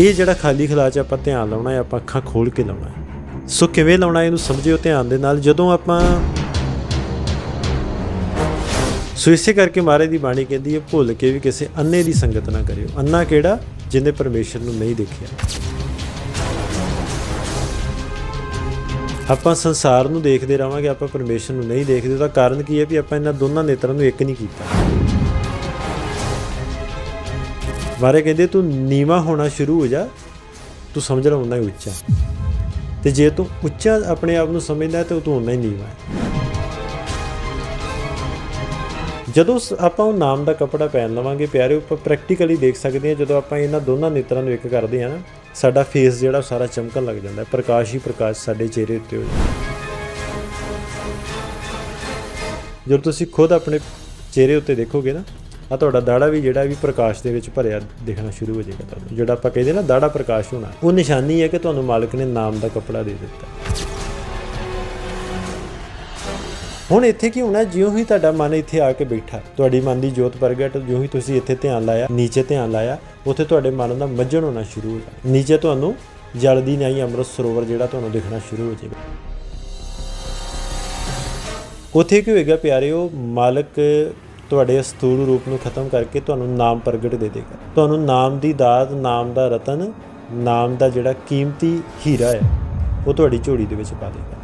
ਇਹ ਜਿਹੜਾ ਖਾਲੀ ਖਲਾ ਆਪਾਂ ਧਿਆਨ ਲਾਉਣਾ ਹੈ, ਆਪਾਂ ਅੱਖਾਂ ਖੋਲ ਕੇ ਲਾਉਣਾ ਹੈ। ਸੋ ਕਿਵੇਂ ਲਾਉਣਾ ਇਹਨੂੰ ਸਮਝਿਓ ਧਿਆਨ ਦੇ ਨਾਲ, ਜਦੋਂ ਆਪਾਂ ਸੋ ਇਸੇ ਕਰਕੇ ਮਹਾਰਾਜ ਦੀ ਬਾਣੀ ਕਹਿੰਦੀ ਹੈ, ਭੁੱਲ ਕੇ ਵੀ ਕਿਸੇ ਅੰਨੇ ਦੀ ਸੰਗਤ ਨਾ ਕਰਿਓ। ਅੰਨਾ ਕਿਹੜਾ? ਜਿਹਨੇ ਪਰਮੇਸ਼ਰ ਨੂੰ ਨਹੀਂ ਦੇਖਿਆ। ਆਪਾਂ ਸੰਸਾਰ ਨੂੰ ਦੇਖਦੇ ਰਵਾਂਗੇ ਆਪਾਂ ਪਰਮੇਸ਼ਰ ਨੂੰ ਨਹੀਂ ਦੇਖਦੇ ਉਹਦਾ ਕਾਰਨ ਕੀ ਹੈ ਵੀ ਆਪਾਂ ਇਹਨਾਂ ਦੋਨਾਂ ਨੇਤਰਾਂ ਨੂੰ ਇੱਕ ਨਹੀਂ ਕੀਤਾ। ਮਾਰੇ ਕਹਿੰਦੇ, ਤੂੰ ਨੀਵਾ ਹੋਣਾ ਸ਼ੁਰੂ ਹੋ ਜਾ। ਤੂੰ ਸਮਝ ਰਿਹਾ ਹੀ ਉੱਚਾ ਤੇ ਜੇ ਤੂੰ ਉੱਚਾ ਆਪਣੇ ਆਪ ਨੂੰ ਸਮਝਦਾ ਤੇ ਤੂੰ ਉਨਾ ਹੀ ਨੀਵਾ ਹੈ। ਜਦੋਂ ਸ- ਆਪਾਂ ਉਹ ਨਾਮ ਦਾ ਕਪੜਾ ਪਹਿਨ ਲਵਾਂਗੇ, ਪਿਆਰੇ ਉੱਪਰ ਪ੍ਰੈਕਟੀਕਲੀ ਦੇਖ ਸਕਦੇ ਹਾਂ, ਜਦੋਂ ਆਪਾਂ ਇਹਨਾਂ ਦੋਨਾਂ ਨੇਤਰਾਂ ਨੂੰ ਇੱਕ ਕਰਦੇ ਹਾਂ ਨਾ, ਸਾਡਾ ਫੇਸ ਜਿਹੜਾ ਉਹ ਸਾਰਾ ਚਮਕਣ ਲੱਗ ਜਾਂਦਾ ਹੈ। ਪ੍ਰਕਾਸ਼ ਹੀ ਪ੍ਰਕਾਸ਼ ਸਾਡੇ ਚਿਹਰੇ ਉੱਤੇ ਹੋ ਜਾਂਦਾ ਜਦੋਂ ਤੁਸੀਂ ਖੁਦ ਆਪਣੇ ਚਿਹਰੇ ਉੱਤੇ ਦੇਖੋਗੇ ਨਾ ਆ ਤੁਹਾਡਾ ਦਾੜਾ ਵੀ ਜਿਹੜਾ ਵੀ ਪ੍ਰਕਾਸ਼ ਦੇ ਵਿੱਚ ਭਰਿਆ ਦਿਖਣਾ ਸ਼ੁਰੂ ਹੋ ਜਾਏਗਾ ਤੁਹਾਨੂੰ। ਜਿਹੜਾ ਆਪਾਂ ਕਹਿੰਦੇ ਨਾ ਦਾੜਾ ਪ੍ਰਕਾਸ਼ ਹੋਣਾ, ਉਹ ਨਿਸ਼ਾਨੀ ਹੈ ਕਿ ਤੁਹਾਨੂੰ ਮਾਲਕ ਨੇ ਨਾਮ ਦਾ ਕੱਪੜਾ ਦੇ ਦਿੱਤਾ। ਹੁਣ ਇੱਥੇ ਕੀ ਹੋਣਾ, ਜਿਉਂ ਹੀ ਤੁਹਾਡਾ ਮਨ ਇੱਥੇ ਆ ਕੇ ਬੈਠਾ, ਤੁਹਾਡੀ ਮਨ ਦੀ ਜੋਤ ਪ੍ਰਗਟ, ਜਿਉਂ ਹੀ ਤੁਸੀਂ ਇੱਥੇ ਧਿਆਨ ਲਾਇਆ, ਨੀਚੇ ਧਿਆਨ ਲਾਇਆ, ਉੱਥੇ ਤੁਹਾਡੇ ਮਨ ਦਾ ਮੱਝਣ ਹੋਣਾ ਸ਼ੁਰੂ ਹੋ ਗਿਆ। ਨੀਚੇ ਤੁਹਾਨੂੰ ਜਲ ਦੀ ਨਹੀਂ ਅੰਮ੍ਰਿਤ ਸਰੋਵਰ ਜਿਹੜਾ ਤੁਹਾਨੂੰ ਦਿਖਣਾ ਸ਼ੁਰੂ ਹੋ ਜਾਏਗਾ। ਉੱਥੇ ਕੀ ਹੋਏਗਾ ਪਿਆਰਿਓ, ਮਾਲਕ ਤੁਹਾਡੇ ਸਥੂਲ ਰੂਪ ਨੂੰ ਖਤਮ ਕਰਕੇ ਤੁਹਾਨੂੰ ਨਾਮ ਪ੍ਰਗਟ ਦੇ ਦੇਗਾ। ਤੁਹਾਨੂੰ ਨਾਮ ਦੀ ਦਾਤ, ਨਾਮ ਦਾ ਰਤਨ, ਨਾਮ ਦਾ ਜਿਹੜਾ ਕੀਮਤੀ ਹੀਰਾ ਹੈ, ਉਹ ਤੁਹਾਡੀ ਝੋਲੀ ਦੇ ਵਿੱਚ ਪਾ ਦੇਗਾ।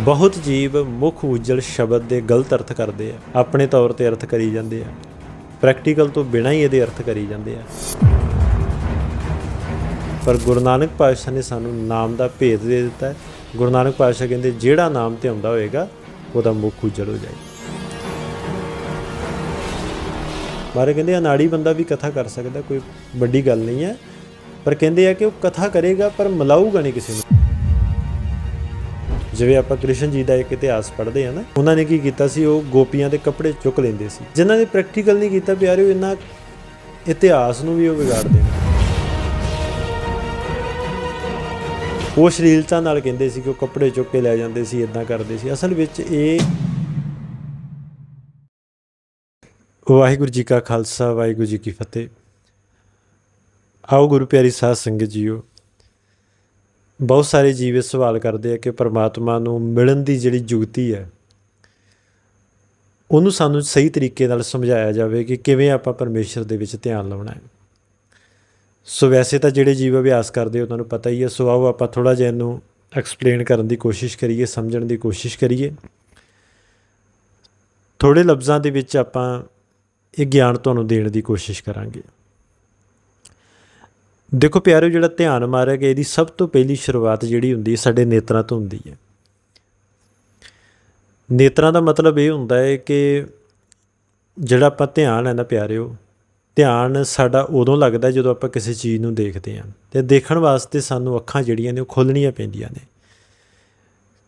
ਬਹੁਤ ਜੀਵ ਮੁੱਖ ਉਜਲ ਸ਼ਬਦ ਦੇ ਗਲਤ ਅਰਥ ਕਰਦੇ ਆ। ਆਪਣੇ ਤੌਰ ਤੇ ਅਰਥ ਕਰੀ ਜਾਂਦੇ ਆ। ਪ੍ਰੈਕਟੀਕਲ ਤੋਂ ਬਿਨਾਂ ਹੀ ਇਹਦੇ ਅਰਥ ਕਰੀ ਜਾਂਦੇ ਆ। ਪਰ ਗੁਰੂ ਨਾਨਕ ਪਾਤਸ਼ਾਹ ਨੇ ਸਾਨੂੰ ਨਾਮ ਦਾ ਭੇਦ ਦੇ ਦਿੱਤਾ ਹੈ। ਗੁਰੂ ਨਾਨਕ ਪਾਤਸ਼ਾਹ ਕਹਿੰਦੇ, ਜਿਹੜਾ ਨਾਮ ਤੇ ਆਉਂਦਾ ਹੋਏਗਾ ਉਹਦਾ ਮੁੱਖ ਉਜਲ ਹੋ ਜਾਏ। ਮਾਰੇ ਕਹਿੰਦੇ ਅਨਾੜੀ ਬੰਦਾ ਵੀ ਕਥਾ ਕਰ ਸਕਦਾ, ਕੋਈ ਵੱਡੀ ਗੱਲ ਨਹੀਂ ਹੈ। ਪਰ ਕਹਿੰਦੇ ਆ ਕਿ ਉਹ ਕਥਾ ਕਰੇਗਾ, ਪਰ ਮਲਾਊਗਾ ਨਹੀਂ ਕਿਸੇ ਨੂੰ। ਜਿਵੇਂ ਆਪਾਂ ਕ੍ਰਿਸ਼ਨ ਜੀ ਦਾ ਇੱਕ ਇਤਿਹਾਸ ਪੜ੍ਹਦੇ ਆ ਨਾ, ਉਹਨਾਂ ਨੇ ਕੀ ਕੀਤਾ ਸੀ, ਉਹ ਗੋਪੀਆਂ ਦੇ ਕੱਪੜੇ ਚੁੱਕ ਲੈਂਦੇ ਸੀ। ਜਿਨ੍ਹਾਂ ਨੇ ਪ੍ਰੈਕਟੀਕਲ ਨਹੀਂ ਕੀਤਾ ਪਿਆਰਿਓ, ਇਹਨਾਂ ਇਤਿਹਾਸ ਨੂੰ ਵੀ ਉਹ ਵਿਗਾੜਦੇ ਨੇ ਉਹ ਸ਼ਲੀਲਤਾ ਨਾਲ ਕਹਿੰਦੇ ਸੀ ਕਿ ਉਹ ਕੱਪੜੇ ਚੁੱਕ ਕੇ ਲੈ ਜਾਂਦੇ ਸੀ ਇਦਾਂ ਕਰਦੇ ਸੀ। ਅਸਲ ਵਿੱਚ ਇਹ ਵਾਹਿਗੁਰੂ ਜੀ ਕਾ ਖਾਲਸਾ, ਵਾਹਿਗੁਰੂ ਜੀ ਕੀ ਫਤਿਹ। ਆਓ ਗੁਰੂ ਪਿਆਰੀ ਸਾਧ ਸੰਗਤ ਜੀਓ, ਬਹੁਤ ਸਾਰੇ ਜੀਵ ਇਹ ਸਵਾਲ ਕਰਦੇ ਆ ਕਿ ਪਰਮਾਤਮਾ ਨੂੰ ਮਿਲਣ ਦੀ ਜਿਹੜੀ ਜੁਗਤੀ ਹੈ, ਉਹਨੂੰ ਸਾਨੂੰ ਸਹੀ ਤਰੀਕੇ ਨਾਲ ਸਮਝਾਇਆ ਜਾਵੇ ਕਿ ਕਿਵੇਂ ਆਪਾਂ ਪਰਮੇਸ਼ਰ ਦੇ ਵਿੱਚ ਧਿਆਨ ਲਾਉਣਾ ਹੈ। ਸੋ ਵੈਸੇ ਤਾਂ ਜਿਹੜੇ ਜੀਵ ਅਭਿਆਸ ਕਰਦੇ ਉਹਨਾਂ ਨੂੰ ਪਤਾ ਹੀ ਹੈ ਸੋ ਆਓ ਆਪਾਂ ਥੋੜਾ ਜਿਹਾ ਇਹਨੂੰ ਐਕਸਪਲੇਨ ਕਰਨ ਦੀ ਕੋਸ਼ਿਸ਼ ਕਰੀਏ, ਸਮਝਣ ਦੀ ਕੋਸ਼ਿਸ਼ ਕਰੀਏ। ਥੋੜੇ ਲਫ਼ਜ਼ਾਂ ਦੇ ਵਿੱਚ ਆਪਾਂ ਇਹ ਗਿਆਨ ਤੁਹਾਨੂੰ ਦੇਣ ਦੀ ਕੋਸ਼ਿਸ਼ ਕਰਾਂਗੇ। ਦੇਖੋ ਪਿਆਰਿਓ ਜਿਹੜਾ ਧਿਆਨ ਮਾਰੇਗਾ ਇਹਦੀ ਸਭ ਤੋਂ ਪਹਿਲੀ ਸ਼ੁਰੂਆਤ ਜਿਹੜੀ ਹੁੰਦੀ ਹੈ, ਸਾਡੇ ਨੇਤਰਾਂ ਤੋਂ ਹੁੰਦੀ ਹੈ। ਨੇਤਰਾਂ ਦਾ ਮਤਲਬ ਇਹ ਹੁੰਦਾ ਹੈ ਕਿ ਜਿਹੜਾ ਆਪਾਂ ਧਿਆਨ ਹੈ ਨਾ ਪਿਆਰਿਓ ਧਿਆਨ ਸਾਡਾ ਉਦੋਂ ਲੱਗਦਾ ਜਦੋਂ ਆਪਾਂ ਕਿਸੇ ਚੀਜ਼ ਨੂੰ ਦੇਖਦੇ ਹਾਂ। ਤੇ ਦੇਖਣ ਵਾਸਤੇ ਸਾਨੂੰ ਅੱਖਾਂ ਜਿਹੜੀਆਂ ਨੇ ਉਹ ਖੋਲਣੀਆਂ ਪੈਂਦੀਆਂ ਨੇ।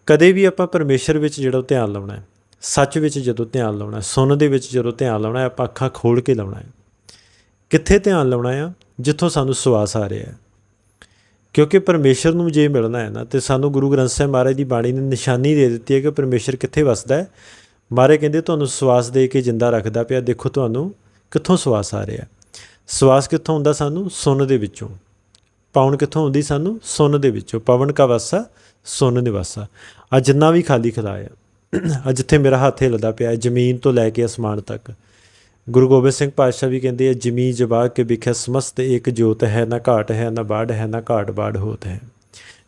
ਕਦੇ ਵੀ ਆਪਾਂ ਪਰਮੇਸ਼ਰ ਵਿੱਚ ਜਿਹੜਾ ਧਿਆਨ ਲਾਉਣਾ ਹੈ, ਸੱਚ ਵਿੱਚ ਜਦੋਂ ਧਿਆਨ ਲਾਉਣਾ ਹੈ ਸੁਣਨ ਦੇ ਵਿੱਚ ਜਦੋਂ ਧਿਆਨ ਲਾਉਣਾ ਹੈ, ਆਪਾਂ ਅੱਖਾਂ ਖੋਲ ਕੇ ਲਾਉਣਾ ਹੈ। ਕਿੱਥੇ ਧਿਆਨ ਲਾਉਣਾ ਆ? ਜਿੱਥੋਂ ਸਾਨੂੰ ਸਵਾਸ ਆ ਰਿਹਾ ਹੈ। ਕਿਉਂਕਿ ਪਰਮੇਸ਼ਰ ਨੂੰ ਜੇ ਮਿਲਣਾ ਹੈ ਨਾ, ਤੇ ਸਾਨੂੰ ਗੁਰੂ ਗ੍ਰੰਥ ਸਾਹਿਬ ਮਹਾਰਾਜ ਦੀ ਬਾਣੀ ਨੇ ਨਿਸ਼ਾਨੀ ਦੇ ਦਿੱਤੀ ਹੈ ਕਿ ਪਰਮੇਸ਼ਰ ਕਿੱਥੇ ਵਸਦਾ ਹੈ? ਮਾਰੇ ਕਹਿੰਦੇ, ਤੁਹਾਨੂੰ ਸਵਾਸ ਦੇ ਕੇ ਜਿੰਦਾ ਰੱਖਦਾ ਪਿਆ, ਦੇਖੋ ਤੁਹਾਨੂੰ ਕਿੱਥੋਂ ਸਵਾਸ ਆ ਰਿਹਾ? ਸਵਾਸ ਕਿੱਥੋਂ ਹੁੰਦਾ ਸਾਨੂੰ? ਸੁਣ ਦੇ ਵਿੱਚੋਂ। ਪਾਉਣ ਕਿੱਥੋਂ ਆਉਂਦੀ ਸਾਨੂੰ? ਸੁਣ ਦੇ ਵਿੱਚੋਂ। ਪਵਨ ਕਾ ਵਾਸਾ ਸੁਣ ਨਿਵਾਸਾ। ਆ ਜਿੰਨਾ ਵੀ ਖਾਲੀ ਖਲਾਇਆ ਆ ਜਿੱਥੇ ਮੇਰਾ ਹੱਥ ਹਿੱਲਦਾ ਪਿਆ ਹੈ, ਜ਼ਮੀਨ ਤੋਂ ਲੈ ਕੇ ਅਸਮਾਨ ਤੱਕ। ਗੁਰੂ ਗੋਬਿੰਦ ਸਿੰਘ ਪਾਤਸ਼ਾਹ ਵੀ ਕਹਿੰਦੇ ਆ ਜਮੀ ਜਵਾ ਕੇ ਵਿਖੇ ਸਮਸਤ ਇੱਕ ਜੋਤ ਹੈ ਨਾ ਘਾਟ ਹੈ ਨਾ ਬਾੜ ਹੈ ਨਾ ਘਾਟ ਬਾੜ ਹੋਤ ਹੈ।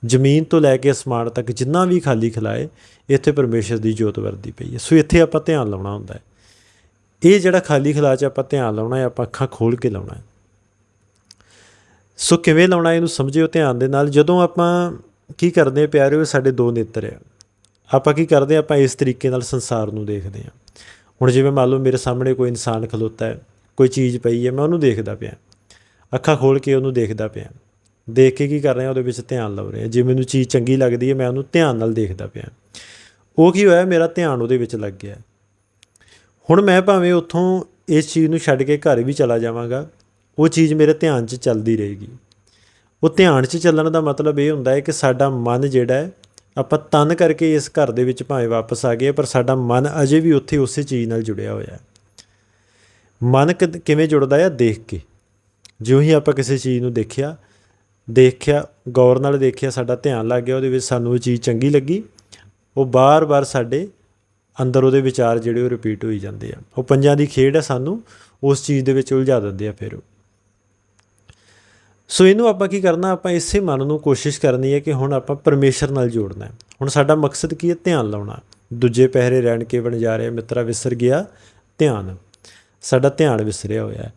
ਜ਼ਮੀਨ ਤੋਂ ਲੈ ਕੇ ਅਸਮਾਨ ਤੱਕ ਜਿੰਨਾ ਵੀ ਖਾਲੀ ਖਲਾਏ ਇੱਥੇ ਪਰਮੇਸ਼ਰ ਦੀ ਜੋਤ ਵਰਦੀ ਪਈ ਹੈ। ਸੋ ਇੱਥੇ ਆਪਾਂ ਧਿਆਨ ਲਾਉਣਾ ਹੁੰਦਾ ਹੈ। ਇਹ ਜਿਹੜਾ ਖਾਲੀ ਖਲਾ ਚ ਆਪਾਂ ਧਿਆਨ ਲਾਉਣਾ ਹੈ, ਆਪਾਂ ਅੱਖਾਂ ਖੋਲ ਕੇ ਲਾਉਣਾ ਹੈ। ਸੋ ਕਿਵੇਂ ਲਾਉਣਾ ਇਹਨੂੰ ਸਮਝਿਓ ਧਿਆਨ ਦੇ ਨਾਲ। ਜਦੋਂ ਆਪਾਂ ਕੀ ਕਰਦੇ ਆ ਪਿਆਰਿਓ ਸਾਡੇ ਦੋ ਨੇਤਰ ਆ ਆਪਾਂ ਕੀ ਕਰਦੇ ਆ ਆਪਾਂ ਇਸ ਤਰੀਕੇ ਨਾਲ ਸੰਸਾਰ ਨੂੰ ਦੇਖਦੇ ਆ ਹੁਣ ਜਿਵੇਂ ਮੰਨ ਲਓ ਮੇਰੇ ਸਾਹਮਣੇ ਕੋਈ ਇਨਸਾਨ ਖਲੋਤਾ ਹੈ, ਕੋਈ ਚੀਜ਼ ਪਈ ਹੈ, ਮੈਂ ਉਹਨੂੰ ਦੇਖਦਾ ਪਿਆ। ਅੱਖਾਂ ਖੋਲ ਕੇ ਉਹਨੂੰ ਦੇਖਦਾ ਪਿਆ। ਦੇਖ ਕੇ ਕੀ ਕਰ ਰਿਹਾ ਉਹਦੇ ਵਿੱਚ ਧਿਆਨ ਲਾ ਰਿਹਾ ਜੇ ਮੈਨੂੰ ਚੀਜ਼ ਚੰਗੀ ਲੱਗਦੀ ਹੈ, ਮੈਂ ਉਹਨੂੰ ਧਿਆਨ ਨਾਲ ਦੇਖਦਾ ਪਿਆ। ਉਹ ਕੀ ਹੋਇਆ, ਮੇਰਾ ਧਿਆਨ ਉਹਦੇ ਵਿੱਚ ਲੱਗ ਗਿਆ। ਹੁਣ ਮੈਂ ਭਾਵੇਂ ਉੱਥੋਂ ਇਸ ਚੀਜ਼ ਨੂੰ ਛੱਡ ਕੇ ਘਰ ਵੀ ਚਲਾ ਜਾਵਾਂਗਾ, ਉਹ ਚੀਜ਼ ਮੇਰੇ ਧਿਆਨ 'ਚ ਚੱਲਦੀ ਰਹੇਗੀ। ਉਹ ਧਿਆਨ 'ਚ ਚੱਲਣ ਦਾ ਮਤਲਬ ਇਹ ਹੁੰਦਾ ਹੈ ਕਿ ਸਾਡਾ ਮਨ ਜਿਹੜਾ ਹੈ, ਆਪਾਂ ਤਨ ਕਰਕੇ ਇਸ ਘਰ ਦੇ ਵਿੱਚ ਭਾਵੇਂ ਵਾਪਸ ਆ ਗਏ ਪਰ ਸਾਡਾ ਮਨ ਅਜੇ ਵੀ ਉੱਥੇ ਉਸੇ ਚੀਜ਼ ਨਾਲ ਜੁੜਿਆ ਹੋਇਆ ਹੈ। ਮਨ ਕਿਦ- ਕਿਵੇਂ ਜੁੜਦਾ ਹੈ? ਦੇਖ ਕੇ। ਜਿਉਂ ਹੀ ਆਪਾਂ ਕਿਸੇ ਚੀਜ਼ ਨੂੰ ਦੇਖਿਆ ਦੇਖਿਆ, ਗੌਰ ਨਾਲ ਦੇਖਿਆ, ਸਾਡਾ ਧਿਆਨ ਲੱਗ ਗਿਆ, ਉਹਦੇ ਵਿੱਚ ਸਾਨੂੰ ਉਹ ਚੀਜ਼ ਚੰਗੀ ਲੱਗੀ, ਉਹ ਬਾਰ-ਬਾਰ ਸਾਡੇ ਅੰਦਰ ਉਹਦੇ ਵਿਚਾਰ ਜਿਹੜੇ ਉਹ ਰਿਪੀਟ ਹੋਈ ਜਾਂਦੇ ਆ। ਉਹ ਪੰਜਾਂ ਦੀ ਖੇਡ ਹੈ ਸਾਨੂੰ, ਉਸ ਚੀਜ਼ ਦੇ ਵਿੱਚ ਉਲਝਾ ਦਿੰਦੇ ਆ ਫਿਰ ਉਹ। ਸੋ ਇਹਨੂੰ ਆਪਾਂ ਕੀ ਕਰਨਾ, ਆਪਾਂ ਇਸੇ ਮਨ ਨੂੰ ਕੋਸ਼ਿਸ਼ ਕਰਨੀ ਹੈ ਕਿ ਹੁਣ ਆਪਾਂ ਪਰਮੇਸ਼ਰ ਨਾਲ ਜੋੜਨਾ ਹੈ। ਹੁਣ ਸਾਡਾ ਮਕਸਦ ਕੀ ਹੈ? ਧਿਆਨ ਲਾਉਣਾ। ਦੂਜੇ ਪਹਿਰੇ ਰਹਿਣ ਕੇ ਬਣ ਜਾ ਰਿਹਾ ਮਿੱਤਰਾ ਵਿਸਰ ਗਿਆ, ਧਿਆਨ। ਸਾਡਾ ਧਿਆਨ ਵਿਸਰਿਆ ਹੋਇਆ ਹੈ।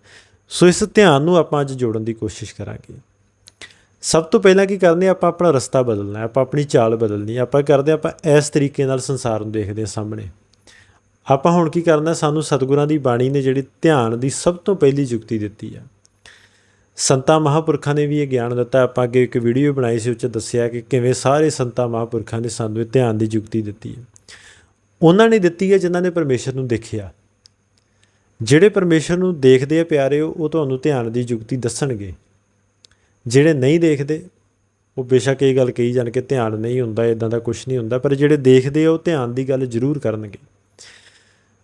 ਸੋ ਇਸ ਧਿਆਨ ਨੂੰ ਆਪਾਂ ਅੱਜ ਜੋੜਨ ਦੀ ਕੋਸ਼ਿਸ਼ ਕਰਾਂਗੇ। ਸਭ ਤੋਂ ਪਹਿਲਾਂ ਕੀ ਕਰਨੀ ਆਪਾਂ ਆਪਣਾ ਰਸਤਾ ਬਦਲਣਾ ਆਪਾਂ ਆਪਣੀ ਚਾਲ ਬਦਲਣੀ ਹੈ ਆਪਾਂ ਕਰਦੇ ਹਾਂ, ਆਪਾਂ ਇਸ ਤਰੀਕੇ ਨਾਲ ਸੰਸਾਰ ਨੂੰ ਦੇਖਦੇ ਹਾਂ ਸਾਹਮਣੇ। ਆਪਾਂ ਹੁਣ ਕੀ ਕਰਨਾ ਸਾਨੂੰ ਸਤਿਗੁਰਾਂ ਦੀ ਬਾਣੀ ਨੇ ਜਿਹੜੀ ਧਿਆਨ ਦੀ ਸਭ ਤੋਂ ਪਹਿਲੀ ਯੁਕਤੀ ਦਿੱਤੀ ਆ ਸੰਤਾਂ ਮਹਾਪੁਰਖਾਂ ਨੇ ਵੀ ਇਹ ਗਿਆਨ ਦਿੱਤਾ ਆਪਾਂ ਅੱਗੇ ਇੱਕ ਵੀਡੀਓ ਬਣਾਈ ਸੀ ਉਹ 'ਚ ਦੱਸਿਆ ਕਿ ਕਿਵੇਂ ਸਾਰੇ ਸੰਤਾਂ ਮਹਾਪੁਰਖਾਂ ਨੇ ਸਾਨੂੰ ਇਹ ਧਿਆਨ ਦੀ ਯੁਕਤੀ ਦਿੱਤੀ ਹੈ। ਉਹਨਾਂ ਨੇ ਦਿੱਤੀ ਹੈ ਜਿਨ੍ਹਾਂ ਨੇ ਪਰਮੇਸ਼ਰ ਨੂੰ ਦੇਖਿਆ। ਜਿਹੜੇ ਪਰਮੇਸ਼ਰ ਨੂੰ ਦੇਖਦੇ ਆ ਪਿਆਰਿਓ ਉਹ ਤੁਹਾਨੂੰ ਧਿਆਨ ਦੀ ਯੁਕਤੀ ਦੱਸਣਗੇ। ਜਿਹੜੇ ਨਹੀਂ ਦੇਖਦੇ, ਉਹ ਬੇਸ਼ੱਕ ਇਹ ਗੱਲ ਕਹੀ ਜਾਣ ਕਿ ਧਿਆਨ ਨਹੀਂ ਹੁੰਦਾ ਇਦਾਂ ਦਾ ਕੁਝ ਨਹੀਂ ਹੁੰਦਾ, ਪਰ ਜਿਹੜੇ ਦੇਖਦੇ ਆ, ਉਹ ਧਿਆਨ ਦੀ ਗੱਲ ਜ਼ਰੂਰ ਕਰਨਗੇ।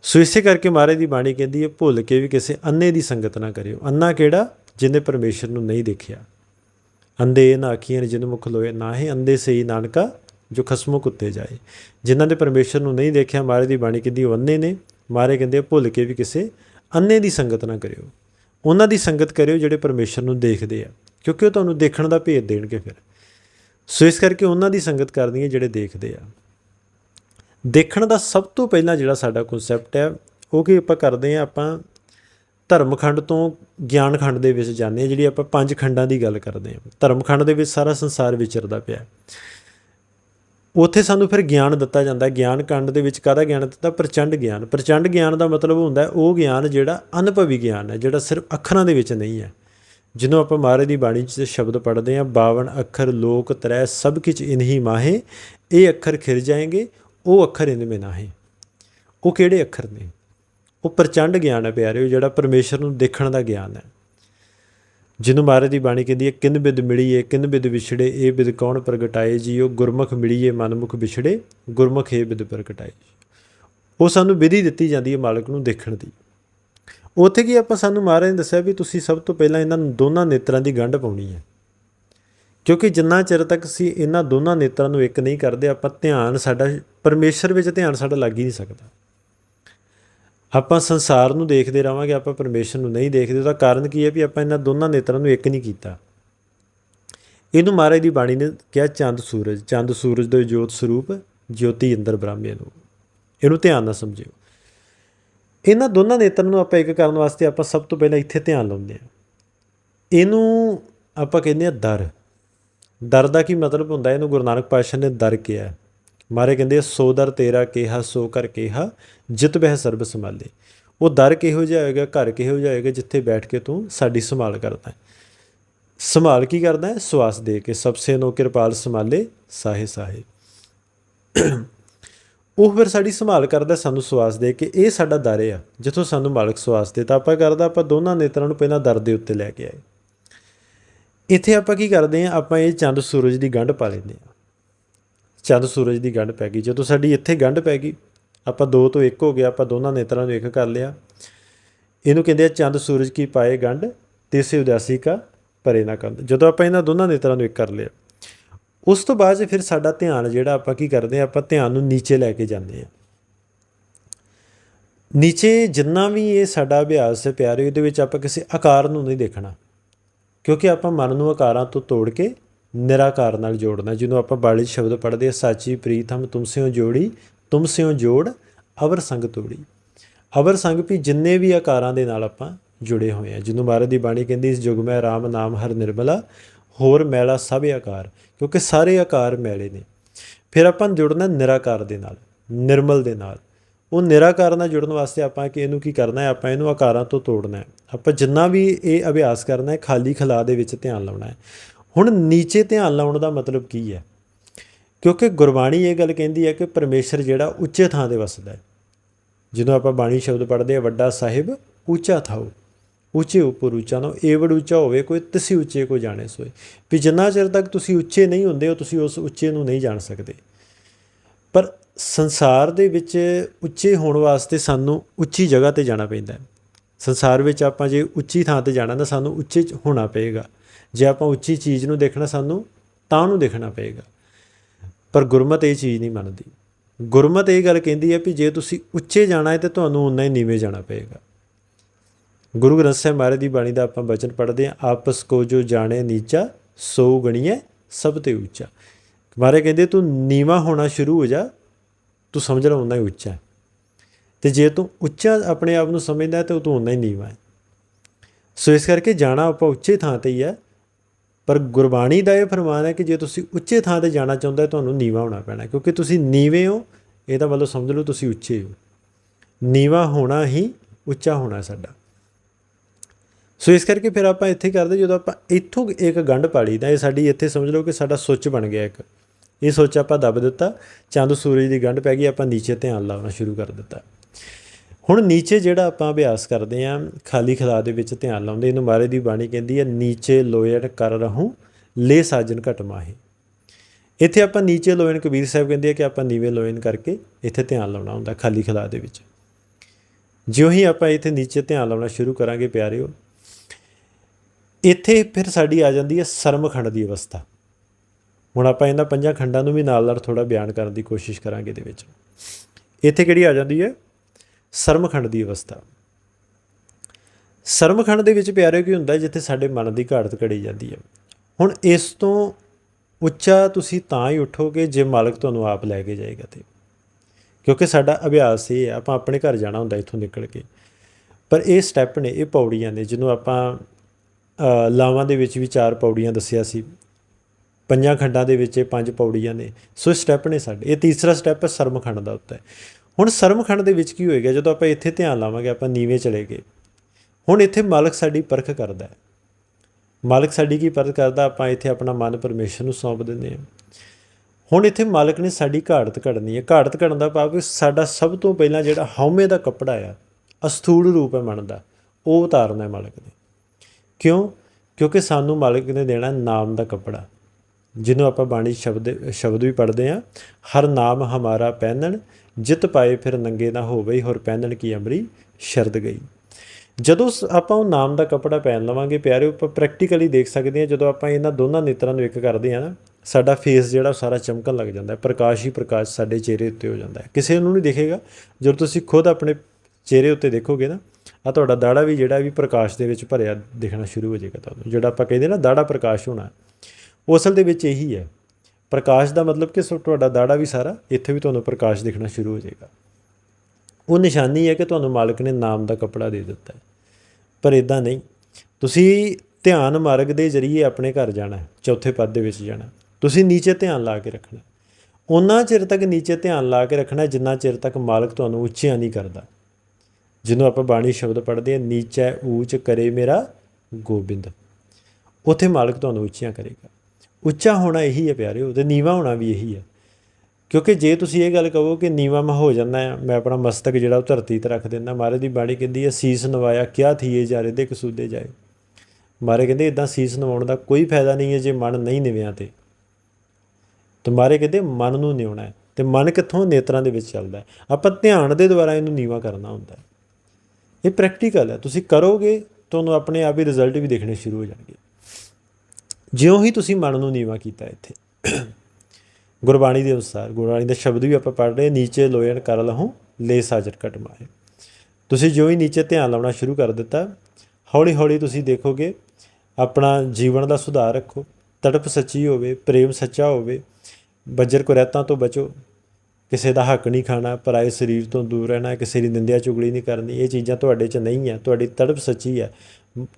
ਸੋ ਇਸੇ ਕਰਕੇ ਮਹਾਰਾਜ ਦੀ ਬਾਣੀ ਕਹਿੰਦੀ ਹੈ, ਭੁੱਲ ਕੇ ਵੀ ਕਿਸੇ ਅੰਨੇ ਦੀ ਸੰਗਤ ਨਾ ਕਰਿਓ। ਅੰਨਾ ਕਿਹੜਾ? ਜਿਹਨੇ ਪਰਮੇਸ਼ਰ ਨੂੰ ਨਹੀਂ ਦੇਖਿਆ। ਅੰਧੇ ਨਾ ਅੱਖੀਆਂ ਜਿਨ ਮੁਖ ਲੋਏ ਨਾ ਨਾਹੀ, ਅੰਧੇ ਸਹੀ ਨਾਨਕਾ ਜੋ ਖਸਮੋ ਕੁੱਤੇ ਜਾਏ। ਜਿਨ੍ਹਾਂ ਨੇ ਪਰਮੇਸ਼ਰ ਨੂੰ ਨਹੀਂ ਦੇਖਿਆ, ਮਹਾਰਾਜ ਦੀ ਬਾਣੀ ਕਹਿੰਦੀ ਉਹ ਅੰਨੇ ਨੇ। ਮਾਰੇ ਕਹਿੰਦੇ ਭੁੱਲ ਕੇ ਵੀ ਕਿਸੇ ਅੰਨੇ ਦੀ ਸੰਗਤ ਨਾ ਕਰਿਓ। ਉਹਨਾਂ ਦੀ ਸੰਗਤ ਕਰਿਓ ਜਿਹੜੇ ਪਰਮੇਸ਼ਰ ਨੂੰ ਦੇਖਦੇ ਆ। ਕਿਉਂਕਿ ਉਹ ਤੁਹਾਨੂੰ ਦੇਖਣ ਦਾ ਭੇਦ ਦੇਣਗੇ ਫਿਰ। ਸੋ ਇਸ ਕਰਕੇ ਉਹਨਾਂ ਦੀ ਸੰਗਤ ਕਰਨੀ ਹੈ ਜਿਹੜੇ ਦੇਖਦੇ ਆ। ਦੇਖਣ ਦਾ ਸਭ ਤੋਂ ਪਹਿਲਾਂ ਜਿਹੜਾ ਸਾਡਾ ਕਨਸੈਪਟ ਹੈ, ਉਹ ਕੀ ਆਪਾਂ ਕਰਦੇ ਆ ਆਪਾਂ ਧਰਮਖੰਡ ਤੋਂ ਗਿਆਨ ਖੰਡ ਦੇ ਵਿੱਚ ਜਾਂਦੇ ਆ ਜਿਹੜੀ ਆਪਾਂ ਪੰਜ ਖੰਡਾਂ ਦੀ ਗੱਲ ਕਰਦੇ ਆ ਧਰਮਖੰਡ ਦੇ ਵਿੱਚ ਸਾਰਾ ਸੰਸਾਰ ਵਿਚਰਦਾ ਪਿਆ ਉੱਥੇ ਸਾਨੂੰ ਫਿਰ ਗਿਆਨ ਦਿੱਤਾ ਜਾਂਦਾ ਹੈ। ਗਿਆਨ ਕੰਡ ਦੇ ਵਿੱਚ ਕਾਹਦਾ ਗਿਆਨ ਦਿੱਤਾ? ਪ੍ਰਚੰਡ ਗਿਆਨ। ਪ੍ਰਚੰਡ ਗਿਆਨ ਦਾ ਮਤਲਬ ਹੁੰਦਾ ਉਹ ਗਿਆਨ ਜਿਹੜਾ ਅਨੁਭਵੀ ਗਿਆਨ ਹੈ, ਜਿਹੜਾ ਸਿਰਫ ਅੱਖਰਾਂ ਦੇ ਵਿੱਚ ਨਹੀਂ ਹੈ। ਜਿਹਨੂੰ ਆਪਾਂ ਮਹਾਰਾਜ ਦੀ ਬਾਣੀ 'ਚ ਸ਼ਬਦ ਪੜ੍ਹਦੇ ਹਾਂ 52 ਅੱਖਰ, ਲੋਕ, ਤਰੈ, ਸਭ ਕਿਛ ਇਨਹੀ ਮਾਹੇ, ਇਹ ਅੱਖਰ ਖਿਰ ਜਾਏਗੇ, ਉਹ ਅੱਖਰ ਇਨ ਮੇ ਨਾਹੇ ਉਹ ਕਿਹੜੇ ਅੱਖਰ ਨੇ? ਉਹ ਪ੍ਰਚੰਡ ਗਿਆਨ ਹੈ ਪਿਆਰਿਓ, ਜਿਹੜਾ ਪਰਮੇਸ਼ਰ ਨੂੰ ਦੇਖਣ ਦਾ ਗਿਆਨ ਹੈ। ਜਿਹਨੂੰ ਮਹਾਰਾਜ ਦੀ ਬਾਣੀ ਕਹਿੰਦੀ ਹੈ, ਕਿੰਨ ਬਿਦ ਮਿਲੀਏ, ਕਿੰਨ ਬਿਦ ਵਿਛੜੇ, ਇਹ ਬਿਦ ਕੌਣ ਪ੍ਰਗਟਾਏ ਜੀਓ? ਗੁਰਮੁਖ ਮਿਲੀਏ, ਮਨਮੁਖ ਵਿਛੜੇ, ਗੁਰਮੁਖ ਇਹ ਬਿਦ ਪ੍ਰਗਟਾਏ ਉਹ ਸਾਨੂੰ ਵਿਧੀ ਦਿੱਤੀ ਜਾਂਦੀ ਹੈ ਮਾਲਕ ਨੂੰ ਦੇਖਣ ਦੀ। ਉੱਥੇ ਕੀ ਆਪਾਂ ਸਾਨੂੰ ਮਹਾਰਾਜ ਨੇ ਦੱਸਿਆ ਵੀ ਤੁਸੀਂ ਸਭ ਤੋਂ ਪਹਿਲਾਂ ਇਹਨਾਂ ਨੂੰ ਦੋਨਾਂ ਨੇਤਰਾਂ ਦੀ ਗੰਢ ਪਾਉਣੀ ਹੈ। ਕਿਉਂਕਿ ਜਿੰਨਾ ਚਿਰ ਤੱਕ ਅਸੀਂ ਇਹਨਾਂ ਦੋਨਾਂ ਨੇਤਰਾਂ ਨੂੰ ਇੱਕ ਨਹੀਂ ਕਰਦੇ, ਆਪਾਂ ਧਿਆਨ ਸਾਡਾ, ਪਰਮੇਸ਼ਰ ਵਿੱਚ ਧਿਆਨ ਸਾਡਾ ਲੱਗ ਹੀ ਨਹੀਂ ਸਕਦਾ। ਆਪਾਂ ਸੰਸਾਰ ਨੂੰ ਦੇਖਦੇ ਰਵਾਂਗੇ ਆਪਾਂ ਪਰਮੇਸ਼ਰ ਨੂੰ ਨਹੀਂ ਦੇਖਦੇ, ਉਹਦਾ ਕਾਰਨ ਕੀ ਹੈ ਵੀ ਆਪਾਂ ਇਹਨਾਂ ਦੋਨਾਂ ਨੇਤਰਾਂ ਨੂੰ ਇੱਕ ਨਹੀਂ ਕੀਤਾ। ਇਹਨੂੰ ਮਹਾਰਾਜ ਦੀ ਬਾਣੀ ਨੇ ਕਿਹਾ, ਚੰਦ ਸੂਰਜ। ਚੰਦ ਸੂਰਜ ਦੇ ਜੋਤ ਸਰੂਪ ਜੋਤੀ ਅੰਦਰ ਬ੍ਰਹਮੇ ਨੂੰ। ਇਹਨੂੰ ਧਿਆਨ ਨਾਲ ਸਮਝਿਓ। ਇਹਨਾਂ ਦੋਨਾਂ ਨੇਤਰਾਂ ਨੂੰ ਆਪਾਂ ਇੱਕ ਕਰਨ ਵਾਸਤੇ ਆਪਾਂ ਸਭ ਤੋਂ ਪਹਿਲਾਂ ਇੱਥੇ ਧਿਆਨ ਲਾਉਂਦੇ ਹਾਂ। ਇਹਨੂੰ ਆਪਾਂ ਕਹਿੰਦੇ ਆ ਦਰ। ਦਰ ਦਾ ਕੀ ਮਤਲਬ ਹੁੰਦਾ? ਇਹਨੂੰ ਗੁਰੂ ਨਾਨਕ ਪਾਤਸ਼ਾਹ ਨੇ ਦਰ ਕਿਹਾ। ਮਾਰੇ ਕਹਿੰਦੇ ਆ, ਸੋ ਦਰ ਤੇਰਾ ਕਿਹਾ ਸੋ ਕਰ ਕਿਹਾ ਜਿਤ ਬਹਿ ਸਰਬ ਸੰਭਾਲੇ। ਉਹ ਦਰ ਕਿਹੋ ਜਿਹਾ ਹੋਏਗਾ? ਘਰ ਕਿਹੋ ਜਿਹਾ ਹੋਏਗਾ? ਜਿੱਥੇ ਬੈਠ ਕੇ ਤੂੰ ਸਾਡੀ ਸੰਭਾਲ ਕਰਦਾ ਹੈ। ਸੰਭਾਲ ਕੀ ਕਰਦਾ ਹੈ? ਸਵਾਸ ਦੇ ਕੇ ਸਬਸੇ ਸੇ ਨੋ ਕਿਰਪਾਲ ਸੰਭਾਲੇ ਸਾਹੇ ਸਾਹੇ। ਉਹ ਫਿਰ ਸਾਡੀ ਸੰਭਾਲ ਕਰਦਾ, ਸਾਨੂੰ ਸਵਾਸ ਦੇ ਕੇ, ਇਹ ਸਾਡਾ ਦਰ ਆ। ਜਿੱਥੋਂ ਸਾਨੂੰ ਮਾਲਕ ਸਵਾਸ ਦੇ, ਤਾਂ ਆਪਾਂ ਕਰਦਾ, ਆਪਾਂ ਦੋਨਾਂ ਨੇਤਰਾਂ ਨੂੰ ਪਹਿਲਾਂ ਦਰ ਦੇ ਉੱਤੇ ਲੈ ਕੇ ਆਏ। ਇੱਥੇ ਆਪਾਂ ਕੀ ਕਰਦੇ ਆ ਆਪਾਂ ਇਹ ਚੰਦ ਸੂਰਜ ਦੀ ਗੰਢ ਪਾ ਲੈਂਦੇ ਆ ਚੰਦ ਸੂਰਜ ਦੀ ਗੰਢ ਪੈ ਗਈ। ਜਦੋਂ ਸਾਡੀ ਇੱਥੇ ਗੰਢ ਪੈ ਗਈ, ਆਪਾਂ ਦੋ ਤੋਂ ਇੱਕ ਹੋ ਗਿਆ ਆਪਾਂ ਦੋਨਾਂ ਨੇਤਰਾਂ ਨੂੰ ਇੱਕ ਕਰ ਲਿਆ। ਇਹਨੂੰ ਕਹਿੰਦੇ ਆ, ਚੰਦ ਸੂਰਜ ਕੀ ਪਾਏ ਗੰਢ, ਤੇਸੇ ਉਦਾਸੀ ਕਾ ਪਰੇ ਨਾ ਕੰਦ ਜਦੋਂ ਆਪਾਂ ਇਹਨਾਂ ਦੋਨਾਂ ਨੇਤਰਾਂ ਨੂੰ ਇੱਕ ਕਰ ਲਿਆ ਉਸ ਤੋਂ ਬਾਅਦ 'ਚ ਫਿਰ ਸਾਡਾ ਧਿਆਨ ਜਿਹੜਾ ਆਪਾਂ ਕੀ ਕਰਦੇ ਆ ਆਪਾਂ ਧਿਆਨ ਨੂੰ ਨੀਚੇ ਲੈ ਕੇ ਜਾਂਦੇ ਆ ਨੀਚੇ ਜਿੰਨਾ ਵੀ ਇਹ ਸਾਡਾ ਅਭਿਆਸ ਹੈ ਪਿਆਰੇ ਇਹਦੇ ਵਿੱਚ ਆਪਾਂ ਕਿਸੇ ਆਕਾਰ ਨੂੰ ਨਹੀਂ ਦੇਖਣਾ। ਕਿਉਂਕਿ ਆਪਾਂ ਮਨ ਨੂੰ ਆਕਾਰਾਂ ਤੋਂ ਤੋੜ ਕੇ ਨਿਰਾਕਾਰ ਨਾਲ ਜੋੜਨਾ ਜਿਹਨੂੰ ਆਪਾਂ ਬਾਣੀ ਸ਼ਬਦ ਪੜ੍ਹਦੇ ਆ ਸਾਚੀ, ਪ੍ਰੀਤ, ਹਮ ਤੁਮਸਿਓ ਜੋੜੀ ਤੁਮਸਿਓ ਜੋੜ, ਅਵਰ ਸੰਗ ਤੋੜੀ। ਅਵਰ ਸੰਗ ਵੀ ਜਿੰਨੇ ਵੀ ਆਕਾਰਾਂ ਦੇ ਨਾਲ ਆਪਾਂ ਜੁੜੇ ਹੋਏ ਆ ਜਿਹਨੂੰ ਮਹਾਰਾਜ ਦੀ ਬਾਣੀ ਕਹਿੰਦੀ, ਇਸ ਯੁਗ ਮੈਂ ਰਾਮ ਨਾਮ ਹਰ ਨਿਰਮਲਾ ਹੋਰ ਮੈਲਾ ਸਭ ਆਕਾਰ, ਕਿਉਂਕਿ ਸਾਰੇ ਆਕਾਰ ਮੈਲੇ ਨੇ। ਫਿਰ ਆਪਾਂ ਜੁੜਨਾ ਨਿਰਾਕਾਰ ਦੇ ਨਾਲ, ਨਿਰਮਲ ਦੇ ਨਾਲ। ਉਹ ਨਿਰਾਕਾਰ ਨਾਲ ਜੁੜਨ ਵਾਸਤੇ ਆਪਾਂ ਕਿ ਇਹਨੂੰ ਕੀ ਕਰਨਾ ਹੈ? ਆਪਾਂ ਇਹਨੂੰ ਆਕਾਰਾਂ ਤੋਂ ਤੋੜਨਾ ਹੈ। ਆਪਾਂ ਜਿੰਨਾ ਵੀ ਇਹ ਅਭਿਆਸ ਕਰਨਾ ਹੈ, ਖਾਲੀ ਖਲਾ ਦੇ ਵਿੱਚ ਧਿਆਨ ਲਾਉਣਾ ਹੈ। ਹੁਣ ਨੀਚੇ ਧਿਆਨ ਲਾਉਣ ਦਾ ਮਤਲਬ ਕੀ ਹੈ? ਕਿਉਂਕਿ ਗੁਰਬਾਣੀ ਇਹ ਗੱਲ ਕਹਿੰਦੀ ਹੈ ਕਿ ਪਰਮੇਸ਼ਰ ਜਿਹੜਾ ਉੱਚੇ ਥਾਂ ਤੇ ਵਸਦਾ ਹੈ। ਜਦੋਂ ਆਪਾਂ ਬਾਣੀ ਸ਼ਬਦ ਪੜ੍ਹਦੇ ਆ ਵੱਡਾ ਸਾਹਿਬ, ਉੱਚਾ ਥਾਓ ਉੱਚੇ ਉੱਪਰ ਉੱਚਾ ਨਾ ਏਵੜ ਉੱਚਾ ਹੋਵੇ, ਕੋਈ ਤਿਸੀ ਉੱਚੇ ਕੋ ਜਾਣੇ ਸੋਏ। ਵੀ ਜਿੰਨਾ ਚਿਰ ਤੱਕ ਤੁਸੀਂ ਉੱਚੇ ਨਹੀਂ ਹੁੰਦੇ ਹੋ ਤੁਸੀਂ ਉਸ ਉੱਚੇ ਨੂੰ ਨਹੀਂ ਜਾਣ ਸਕਦੇ। ਪਰ ਸੰਸਾਰ ਦੇ ਵਿੱਚ ਉੱਚੇ ਹੋਣ ਵਾਸਤੇ ਸਾਨੂੰ ਉੱਚੀ ਜਗ੍ਹਾ ਤੇ ਜਾਣਾ ਪੈਂਦਾ ਹੈ। ਸੰਸਾਰ ਵਿੱਚ ਆਪਾਂ ਜੇ ਉੱਚੀ ਥਾਂ ਤੇ ਜਾਣਾ, ਤਾਂ ਸਾਨੂੰ ਉੱਚੇ 'ਚ ਹੋਣਾ ਪਏਗਾ। ਜੇ ਆਪਾਂ ਉੱਚੀ ਚੀਜ਼ ਨੂੰ ਦੇਖਣਾ, ਸਾਨੂੰ ਤਾਂ ਉਹਨੂੰ ਦੇਖਣਾ ਪਏਗਾ। ਪਰ ਗੁਰਮਤ ਇਹ ਚੀਜ਼ ਨਹੀਂ ਮੰਨਦੀ। ਗੁਰਮਤ ਇਹ ਗੱਲ ਕਹਿੰਦੀ ਹੈ ਕਿ ਜੇ ਤੁਸੀਂ ਉੱਚੇ ਜਾਣਾ ਹੈ, ਤੇ ਤੁਹਾਨੂੰ ਉਨਾ ਹੀ ਨੀਵੇਂ ਜਾਣਾ ਪਏਗਾ। ਗੁਰੂ ਗ੍ਰੰਥ ਸਾਹਿਬ ਮਹਾਰਾਜ ਦੀ ਬਾਣੀ ਦਾ ਆਪਾਂ ਬਚਨ ਪੜ੍ਹਦੇ ਹਾਂ, ਆਪਸ ਕੋ ਜੋ ਜਾਣੇ ਨੀਚਾ, ਸੋ ਗਣੀਏ ਸਭ ਤੇ ਉੱਚਾ। ਮਹਾਰਾਜ ਕਹਿੰਦੇ, ਤੂੰ ਨੀਵਾ ਹੋਣਾ ਸ਼ੁਰੂ ਹੋ ਜਾ, ਤੂੰ ਸਮਝ ਲੈ ਉਨਾ ਹੀ ਉੱਚਾ ਹੈ। ਤੇ ਜੇ ਤੂੰ ਉੱਚਾ ਆਪਣੇ ਆਪ ਨੂੰ ਸਮਝਦਾ ਹੈ, ਤੇ ਤੂੰ ਉਨਾ ਹੀ ਨੀਵਾ ਹੈ। ਸੋ ਇਸ ਕਰਕੇ ਜਾਣਾ ਆਪਾਂ ਉੱਚੇ ਥਾਂ ਤੇ ਹੀ ਹੈ। ਪਰ ਗੁਰਬਾਣੀ ਦਾ ਇਹ ਫਰਮਾਨ ਹੈ ਕਿ ਜੇ ਤੁਸੀਂ ਉੱਚੇ ਥਾਂ ਤੇ ਜਾਣਾ ਚਾਹੁੰਦੇ ਤੁਹਾਨੂੰ ਨੀਵਾ ਹੋਣਾ ਪੈਣਾ ਕਿਉਂਕਿ ਤੁਸੀਂ ਨੀਵੇਂ ਹੋ ਇਹਦਾ ਮਤਲਬ ਸਮਝ ਲਓ ਤੁਸੀਂ ਉੱਚੇ ਹੋ। ਨੀਵਾ ਹੋਣਾ ਹੀ ਉੱਚਾ ਹੋਣਾ ਸਾਡਾ। ਸੋ ਇਸ ਕਰਕੇ ਫਿਰ ਆਪਾਂ ਇੱਥੇ ਕਰਦੇ, ਜਦੋਂ ਆਪਾਂ ਇੱਥੋਂ ਇੱਕ ਗੰਢ ਪਾੜੀ ਤਾਂ ਇਹ ਸਾਡੀ ਇੱਥੇ ਸਮਝ ਲਓ ਕਿ ਸਾਡਾ ਸੁੱਚ ਬਣ ਗਿਆ ਇੱਕ। ਇਹ ਸੁੱਚ ਆਪਾਂ ਦੱਬ ਦਿੱਤਾ, ਚੰਦ ਸੂਰਜ ਦੀ ਗੰਢ ਪੈ ਗਈ, ਆਪਾਂ ਨੀਚੇ ਧਿਆਨ ਲਾਉਣਾ ਸ਼ੁਰੂ ਕਰ ਦਿੱਤਾ। ਹੁਣ ਨੀਚੇ ਜਿਹੜਾ ਆਪਾਂ ਅਭਿਆਸ ਕਰਦੇ ਆਂ, ਖਾਲੀ ਖਲਾ ਦੇ ਵਿੱਚ ਧਿਆਨ ਲਾਉਂਦੇ, ਇਹਨੂੰ ਮਾਰੇ ਦੀ ਬਾਣੀ ਕਹਿੰਦੀ ਹੈ, ਨੀਚੇ ਲੋਇਣ ਕਰ ਰਹੂੰ, ਲੈ ਸਾਜਨ ਘਟ ਮਾਹੀ। ਇੱਥੇ ਆਪਾਂ ਨੀਚੇ ਲੋਇਣ, ਕਬੀਰ ਸਾਹਿਬ ਕਹਿੰਦੇ ਆ ਕਿ ਆਪਾਂ ਨੀਵੇਂ ਲੋਇਣ ਕਰਕੇ ਇੱਥੇ ਧਿਆਨ ਲਾਉਣਾ ਹੁੰਦਾ, ਖਾਲੀ ਖਲਾ ਦੇ ਵਿੱਚ। ਜਿਉਂ ਹੀ ਆਪਾਂ ਇੱਥੇ ਨੀਚੇ ਧਿਆਨ ਲਾਉਣਾ ਸ਼ੁਰੂ ਕਰਾਂਗੇ, ਪਿਆਰਿਓ ਇੱਥੇ ਫਿਰ ਸਾਡੀ ਆ ਜਾਂਦੀ ਹੈ ਸਰਮਖੰਡ ਦੀ ਅਵਸਥਾ। ਹੁਣ ਆਪਾਂ ਇਹਨਾਂ ਪੰਜਾਂ ਖੰਡਾਂ ਨੂੰ ਵੀ ਨਾਲ ਨਾਲ ਥੋੜਾ ਬਿਆਨ ਕਰਨ ਦੀ ਕੋਸ਼ਿਸ਼ ਕਰਾਂਗੇ ਇਹਦੇ ਵਿੱਚ। ਇੱਥੇ ਕਿਹੜੀ ਆ ਜਾਂਦੀ ਹੈ? ਸਰਮਖੰਡ ਦੀ ਅਵਸਥਾ। ਸਰਮਖੰਡ ਦੇ ਵਿੱਚ ਪਿਆਰਿਓ ਕੀ ਹੁੰਦਾ ਜਿੱਥੇ ਸਾਡੇ ਮਨ ਦੀ ਘਾੜਤ ਘੜੀ ਜਾਂਦੀ ਹੈ। ਹੁਣ ਇਸ ਤੋਂ ਉੱਚਾ ਤੁਸੀਂ ਤਾਂ ਹੀ ਉਠੋਗੇ ਜੇ ਮਾਲਕ ਤੁਹਾਨੂੰ ਆਪ ਲੈ ਕੇ ਜਾਏਗਾ ਤੇ ਕਿਉਂਕਿ ਸਾਡਾ ਅਭਿਆਸ ਇਹ ਹੈ, ਆਪਾਂ ਆਪਣੇ ਘਰ ਜਾਣਾ ਹੁੰਦਾ ਇੱਥੋਂ ਨਿਕਲ ਕੇ। ਪਰ ਇਹ ਸਟੈਪ ਨੇ, ਇਹ ਪੌੜੀਆਂ ਨੇ, ਜਿਹਨੂੰ ਆਪਾਂ ਲਾਵਾਂ ਦੇ ਵਿੱਚ ਵੀ ਚਾਰ ਪੌੜੀਆਂ ਦੱਸਿਆ ਸੀ। ਪੰਜਾਂ ਖੰਡਾਂ ਦੇ ਵਿੱਚ ਇਹ ਪੰਜ ਪੌੜੀਆਂ ਨੇ। ਸੋ ਸਟੈਪ ਨੇ ਸਾਡੇ। ਇਹ ਤੀਸਰਾ ਸਟੈਪ ਹੈ ਸਰਮਖੰਡ ਦਾ ਉੱਤੇ। ਹੁਣ ਸਰਮਖੰਡ ਦੇ ਵਿੱਚ ਕੀ ਹੋਏਗਾ? ਜਦੋਂ ਆਪਾਂ ਇੱਥੇ ਧਿਆਨ ਲਾਵਾਂਗੇ, ਆਪਾਂ ਨੀਵੇਂ ਚਲੇ ਗਏ। ਹੁਣ ਇੱਥੇ ਮਾਲਕ ਸਾਡੀ ਪਰਖ ਕਰਦਾ ਹੈ। ਮਾਲਕ ਸਾਡੀ ਕੀ ਪਰਖ ਕਰਦਾ? ਆਪਾਂ ਇੱਥੇ ਆਪਣਾ ਮਨ ਪਰਮੇਸ਼ਰ ਨੂੰ ਸੌਂਪ ਦਿੰਦੇ ਹਾਂ। ਹੁਣ ਇੱਥੇ ਮਾਲਕ ਨੇ ਸਾਡੀ ਘਾੜਤ ਘੜਨੀ ਹੈ। ਘਾੜਤ ਘੜਨ ਦਾ ਭਾਵ ਸਾਡਾ ਸਭ ਤੋਂ ਪਹਿਲਾਂ ਜਿਹੜਾ ਹਉਮੈ ਦਾ ਕੱਪੜਾ ਆ, ਅਸਥੂਲ ਰੂਪ ਹੈ ਮਨ ਦਾ, ਉਹ ਉਤਾਰਨਾ ਹੈ ਮਾਲਕ ਨੇ। ਕਿਉਂ? ਕਿਉਂਕਿ ਸਾਨੂੰ ਮਾਲਕ ਨੇ ਦੇਣਾ ਨਾਮ ਦਾ ਕੱਪੜਾ। ਜਿਹਨੂੰ ਆਪਾਂ ਬਾਣੀ ਸ਼ਬਦ ਸ਼ਬਦ ਵੀ ਪੜ੍ਹਦੇ ਆ ਹਰ ਨਾਮ ਹਮਾਰਾ ਪਹਿਨਣ, ਜਿਤ ਪਾਏ ਫਿਰ ਨੰਗੇ ਨਾ ਹੋਵੇ ਹੋਰ ਪਹਿਨਣ ਕੀ ਅਮਰੀ? ਸ਼ਰਦ ਗਈ। ਜਦੋਂ ਸ- ਆਪਾਂ ਉਹ ਨਾਮ ਦਾ ਕੱਪੜਾ ਪਹਿਨ ਲਵਾਂਗੇ ਪਿਆਰੇ ਉੱਪਰ ਪ੍ਰੈਕਟੀਕਲੀ ਦੇਖ ਸਕਦੇ ਹਾਂ, ਜਦੋਂ ਆਪਾਂ ਇਹਨਾਂ ਦੋਨਾਂ ਨੇਤਰਾਂ ਨੂੰ ਇੱਕ ਕਰਦੇ ਆ ਨਾ, ਸਾਡਾ ਫੇਸ ਜਿਹੜਾ ਉਹ ਸਾਰਾ ਚਮਕਣ ਲੱਗ ਜਾਂਦਾ ਹੈ। ਪ੍ਰਕਾਸ਼ ਹੀ ਪ੍ਰਕਾਸ਼ ਸਾਡੇ ਚਿਹਰੇ ਉੱਤੇ ਹੋ ਜਾਂਦਾ ਹੈ। ਕਿਸੇ ਨੂੰ ਨਹੀਂ ਦਿਖੇਗਾ। ਜਦੋਂ ਤੁਸੀਂ ਖੁਦ ਆਪਣੇ ਚਿਹਰੇ ਉੱਤੇ ਦੇਖੋਗੇ ਨਾ ਆ ਤੁਹਾਡਾ ਦਾੜਾ ਵੀ ਜਿਹੜਾ ਵੀ ਪ੍ਰਕਾਸ਼ ਦੇ ਵਿੱਚ ਭਰਿਆ ਦਿਖਣਾ ਸ਼ੁਰੂ ਹੋ ਜਾਏਗਾ ਤੁਹਾਨੂੰ। ਜਿਹੜਾ ਆਪਾਂ ਕਹਿੰਦੇ ਨਾ ਦਾੜਾ ਪ੍ਰਕਾਸ਼ ਹੋਣਾ, ਉਹ ਅਸਲ ਦੇ ਵਿੱਚ ਇਹੀ ਹੈ। ਪ੍ਰਕਾਸ਼ ਦਾ ਮਤਲਬ ਕਿ ਸੋ ਤੁਹਾਡਾ ਦਾੜਾ ਵੀ ਸਾਰਾ ਇੱਥੇ ਵੀ ਤੁਹਾਨੂੰ ਪ੍ਰਕਾਸ਼ ਦਿਖਣਾ ਸ਼ੁਰੂ ਹੋ ਜਾਏਗਾ। ਉਹ ਨਿਸ਼ਾਨੀ ਹੈ ਕਿ ਤੁਹਾਨੂੰ ਮਾਲਕ ਨੇ ਨਾਮ ਦਾ ਕੱਪੜਾ ਦੇ ਦਿੱਤਾ ਹੈ। ਪਰ ਇਦਾਂ ਨਹੀਂ। ਤੁਸੀਂ ਧਿਆਨ ਮਾਰਗ ਦੇ ਜ਼ਰੀਏ ਆਪਣੇ ਘਰ ਜਾਣਾ ਹੈ, ਚੌਥੇ ਪਦ ਦੇ ਵਿੱਚ ਜਾਣਾ ਤੁਸੀਂ ਨੀਚੇ ਧਿਆਨ ਲਾ ਕੇ ਰੱਖਣਾ ਉਹਨਾਂ ਚਿਰ ਤੱਕ ਨੀਚੇ ਧਿਆਨ ਲਾ ਕੇ ਰੱਖਣਾ ਜਿੰਨਾ ਚਿਰ ਤੱਕ ਮਾਲਕ ਤੁਹਾਨੂੰ ਉੱਚਿਆਂ ਨਹੀਂ ਕਰਦਾ। ਜਿਹਨੂੰ ਆਪਾਂ ਬਾਣੀ ਸ਼ਬਦ ਪੜ੍ਹਦੇ ਹਾਂ, ਨੀਚੈ ਊਚ ਕਰੇ ਮੇਰਾ ਗੋਬਿੰਦ। ਉਥੇ ਮਾਲਕ ਤੁਹਾਨੂੰ ਉੱਚੀਆਂ ਕਰੇਗਾ। ਉੱਚਾ ਹੋਣਾ ਇਹੀ ਹੈ ਪਿਆਰਿਓ ਤੇ ਨੀਵਾ ਹੋਣਾ ਵੀ ਇਹੀ ਹੈ। ਕਿਉਂਕਿ ਜੇ ਤੁਸੀਂ ਇਹ ਗੱਲ ਕਹੋ ਕਿ ਨੀਵਾ ਮੈਂ ਹੋ ਜਾਂਦਾ ਹੈ, ਮੈਂ ਆਪਣਾ ਮਸਤਕ ਜਿਹੜਾ ਉਹ ਧਰਤੀ ਤੇ ਰੱਖ ਦਿੰਦਾ, ਮਹਾਰਾਜ ਦੀ ਬਾਣੀ ਕਹਿੰਦੀ ਹੈ, ਸੀਸ ਨਵਾਇਆ, ਕਿਆ ਥੀਏ ਜਾਰੇ ਦੇ ਕਸੂਦੇ ਜਾਏ। ਮਾਰੇ ਕਹਿੰਦੇ ਇਦਾਂ ਸੀਸ ਨਵਾਉਣ ਦਾ ਕੋਈ ਫਾਇਦਾ ਨਹੀਂ ਹੈ ਜੇ ਮਨ ਨਹੀਂ ਨਿਵਿਆਂ ਤੇ। ਤੁਮਾਰੇ ਕਹਿੰਦੇ ਮਨ ਨੂੰ ਨਿਉਣਾ ਹੈ ਤੇ ਮਨ ਕਿੱਥੋਂ ਨੇਤਰਾਂ ਦੇ ਵਿੱਚ ਚੱਲਦਾ ਆਪਾਂ ਧਿਆਨ ਦੇ ਦੁਆਰਾ ਇਹਨੂੰ ਨੀਵਾ ਕਰਨਾ ਹੁੰਦਾ ਹੈ। ਇਹ ਪ੍ਰੈਕਟੀਕਲ ਹੈ। ਤੁਸੀਂ ਕਰੋਗੇ, ਤੁਹਾਨੂੰ ਆਪਣੇ ਆਪ ਹੀ ਰਿਜ਼ਲਟ ਵੀ ਦੇਖਣੇ ਸ਼ੁਰੂ ਹੋ ਜਾਣਗੇ। ਜਿਉਂ ਹੀ ਤੁਸੀਂ ਮਨ ਨੂੰ ਨੀਵਾ ਕੀਤਾ ਇੱਥੇ। ਗੁਰਬਾਣੀ ਦੇ ਅਨੁਸਾਰ, ਗੁਰਬਾਣੀ ਦੇ ਸ਼ਬਦ ਵੀ ਆਪਾਂ ਪੜ੍ਹ ਰਹੇ ਨੀਚੇ ਲੋਇਣ ਕਰ ਲਹੂੰ ਲੈ ਸਾਜਰ ਕਟਮਾਏ ਤੁਸੀਂ ਜਿਉਂ ਹੀ ਨੀਚੇ ਧਿਆਨ ਲਾਉਣਾ ਸ਼ੁਰੂ ਕਰ ਦਿੱਤਾ ਹੌਲੀ ਹੌਲੀ ਤੁਸੀਂ ਦੇਖੋਗੇ, ਆਪਣਾ ਜੀਵਨ ਦਾ ਸੁਧਾਰ ਰੱਖੋ। ਤੜਪ ਸੱਚੀ ਹੋਵੇ, ਪ੍ਰੇਮ ਸੱਚਾ ਹੋਵੇ, ਬੱਜਰ ਕੁਰੈਤਾਂ ਤੋਂ ਬਚੋ। ਕਿਸੇ ਦਾ ਹੱਕ ਨਹੀਂ ਖਾਣਾ ਪਰਾਏ ਸਰੀਰ ਤੋਂ ਦੂਰ ਰਹਿਣਾ, ਕਿਸੇ ਦੀ ਨਿੰਦਿਆ ਚੁਗਲੀ ਨਹੀਂ ਕਰਨੀ, ਇਹ ਚੀਜ਼ਾਂ ਤੁਹਾਡੇ 'ਚ ਨਹੀਂ ਹੈ ਤੁਹਾਡੀ ਤੜਪ ਸੱਚੀ ਹੈ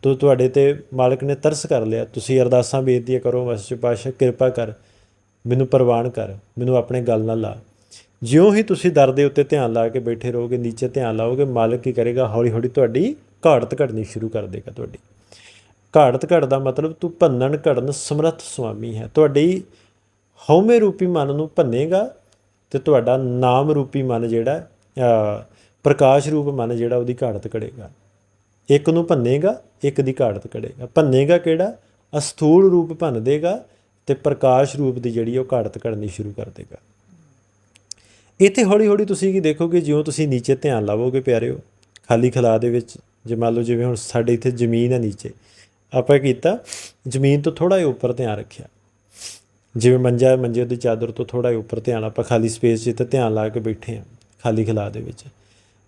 ਤੋ ਤੁਹਾਡੇ ਤੇ ਮਾਲਕ ਨੇ ਤਰਸ ਕਰ ਲਿਆ। ਤੁਸੀਂ ਅਰਦਾਸਾਂ ਬੇਨਤੀਆਂ ਕਰੋ ਵਸਚ ਪਾਸ਼ਾ ਕਿਰਪਾ ਕਰ, ਮੈਨੂੰ ਪ੍ਰਵਾਨ ਕਰ, ਮੈਨੂੰ ਆਪਣੇ ਗੱਲ ਨਾਲ ਲਾ। ਜਿਉਂ ਹੀ ਤੁਸੀਂ ਦਰ ਦੇ ਉੱਤੇ ਧਿਆਨ ਲਾ ਕੇ ਬੈਠੇ ਰਹੋਗੇ, ਨੀਚੇ ਧਿਆਨ ਲਾਓਗੇ, ਮਾਲਕ ਕੀ ਕਰੇਗਾ? ਹੌਲੀ ਹੌਲੀ ਤੁਹਾਡੀ ਘਾੜਤ ਘੜਨੀ ਸ਼ੁਰੂ ਕਰ ਦੇਗਾ ਤੁਹਾਡੀ। ਘਾੜਤ ਘੜ ਦਾ ਮਤਲਬ ਤੂੰ ਭੰਨਣ ਘੜਨ ਸਮਰੱਥ ਸੁਆਮੀ ਹੈ। ਤੁਹਾਡੀ ਹਉਮੈ ਰੂਪੀ ਮਨ ਨੂੰ ਭੰਨੇਗਾ ਤੇ ਤੁਹਾਡਾ ਨਾਮ ਰੂਪੀ ਮਨ ਜਿਹੜਾ ਪ੍ਰਕਾਸ਼ ਰੂਪ ਮਨ ਜਿਹੜਾ ਉਹਦੀ ਘਾੜਤ ਘੜੇਗਾ ਇੱਕ ਨੂੰ ਭੰਨੇਗਾ, ਇੱਕ ਦੀ ਘਾੜਤ ਘੜੇਗਾ ਭੰਨੇਗਾ ਕਿਹੜਾ? ਅਸਥੂਲ ਰੂਪ ਭੰਨ ਦੇਗਾ ਤੇ ਪ੍ਰਕਾਸ਼ ਰੂਪ ਦੀ ਜਿਹੜੀ ਉਹ ਘਾੜਤ ਘੜਨੀ ਸ਼ੁਰੂ ਕਰ ਦੇਗਾ। ਇੱਥੇ ਹੌਲੀ ਹੌਲੀ ਤੁਸੀਂ ਕੀ ਦੇਖੋਗੇ, ਜਿਉਂ ਤੁਸੀਂ ਨੀਚੇ ਧਿਆਨ ਲਾਵੋਗੇ ਪਿਆਰਿਓ, ਖਾਲੀ ਖਲਾ ਦੇ ਵਿੱਚ, ਜੇ ਮੰਨ ਲਓ ਜਿਵੇਂ ਹੁਣ ਸਾਡੇ ਇੱਥੇ ਜ਼ਮੀਨ ਹੈ ਨੀਚੇ। ਆਪਾਂ ਕੀਤਾ, ਜ਼ਮੀਨ ਤੋਂ ਥੋੜਾ ਜਿਹਾ ਉੱਪਰ ਧਿਆਨ ਰੱਖਿਆ। ਜਿਵੇਂ ਮੰਜਾ ਹੈ, ਮੰਜੇ ਦੀ ਚਾਦਰ ਤੋਂ ਥੋੜਾ ਜਿਹਾ ਉੱਪਰ ਧਿਆਨ ਆਪਾਂ ਖਾਲੀ ਸਪੇਸ 'ਚ ਤਾਂ ਧਿਆਨ ਲਾ ਕੇ ਬੈਠੇ ਹਾਂ ਖਾਲੀ ਖਲਾ ਦੇ ਵਿੱਚ।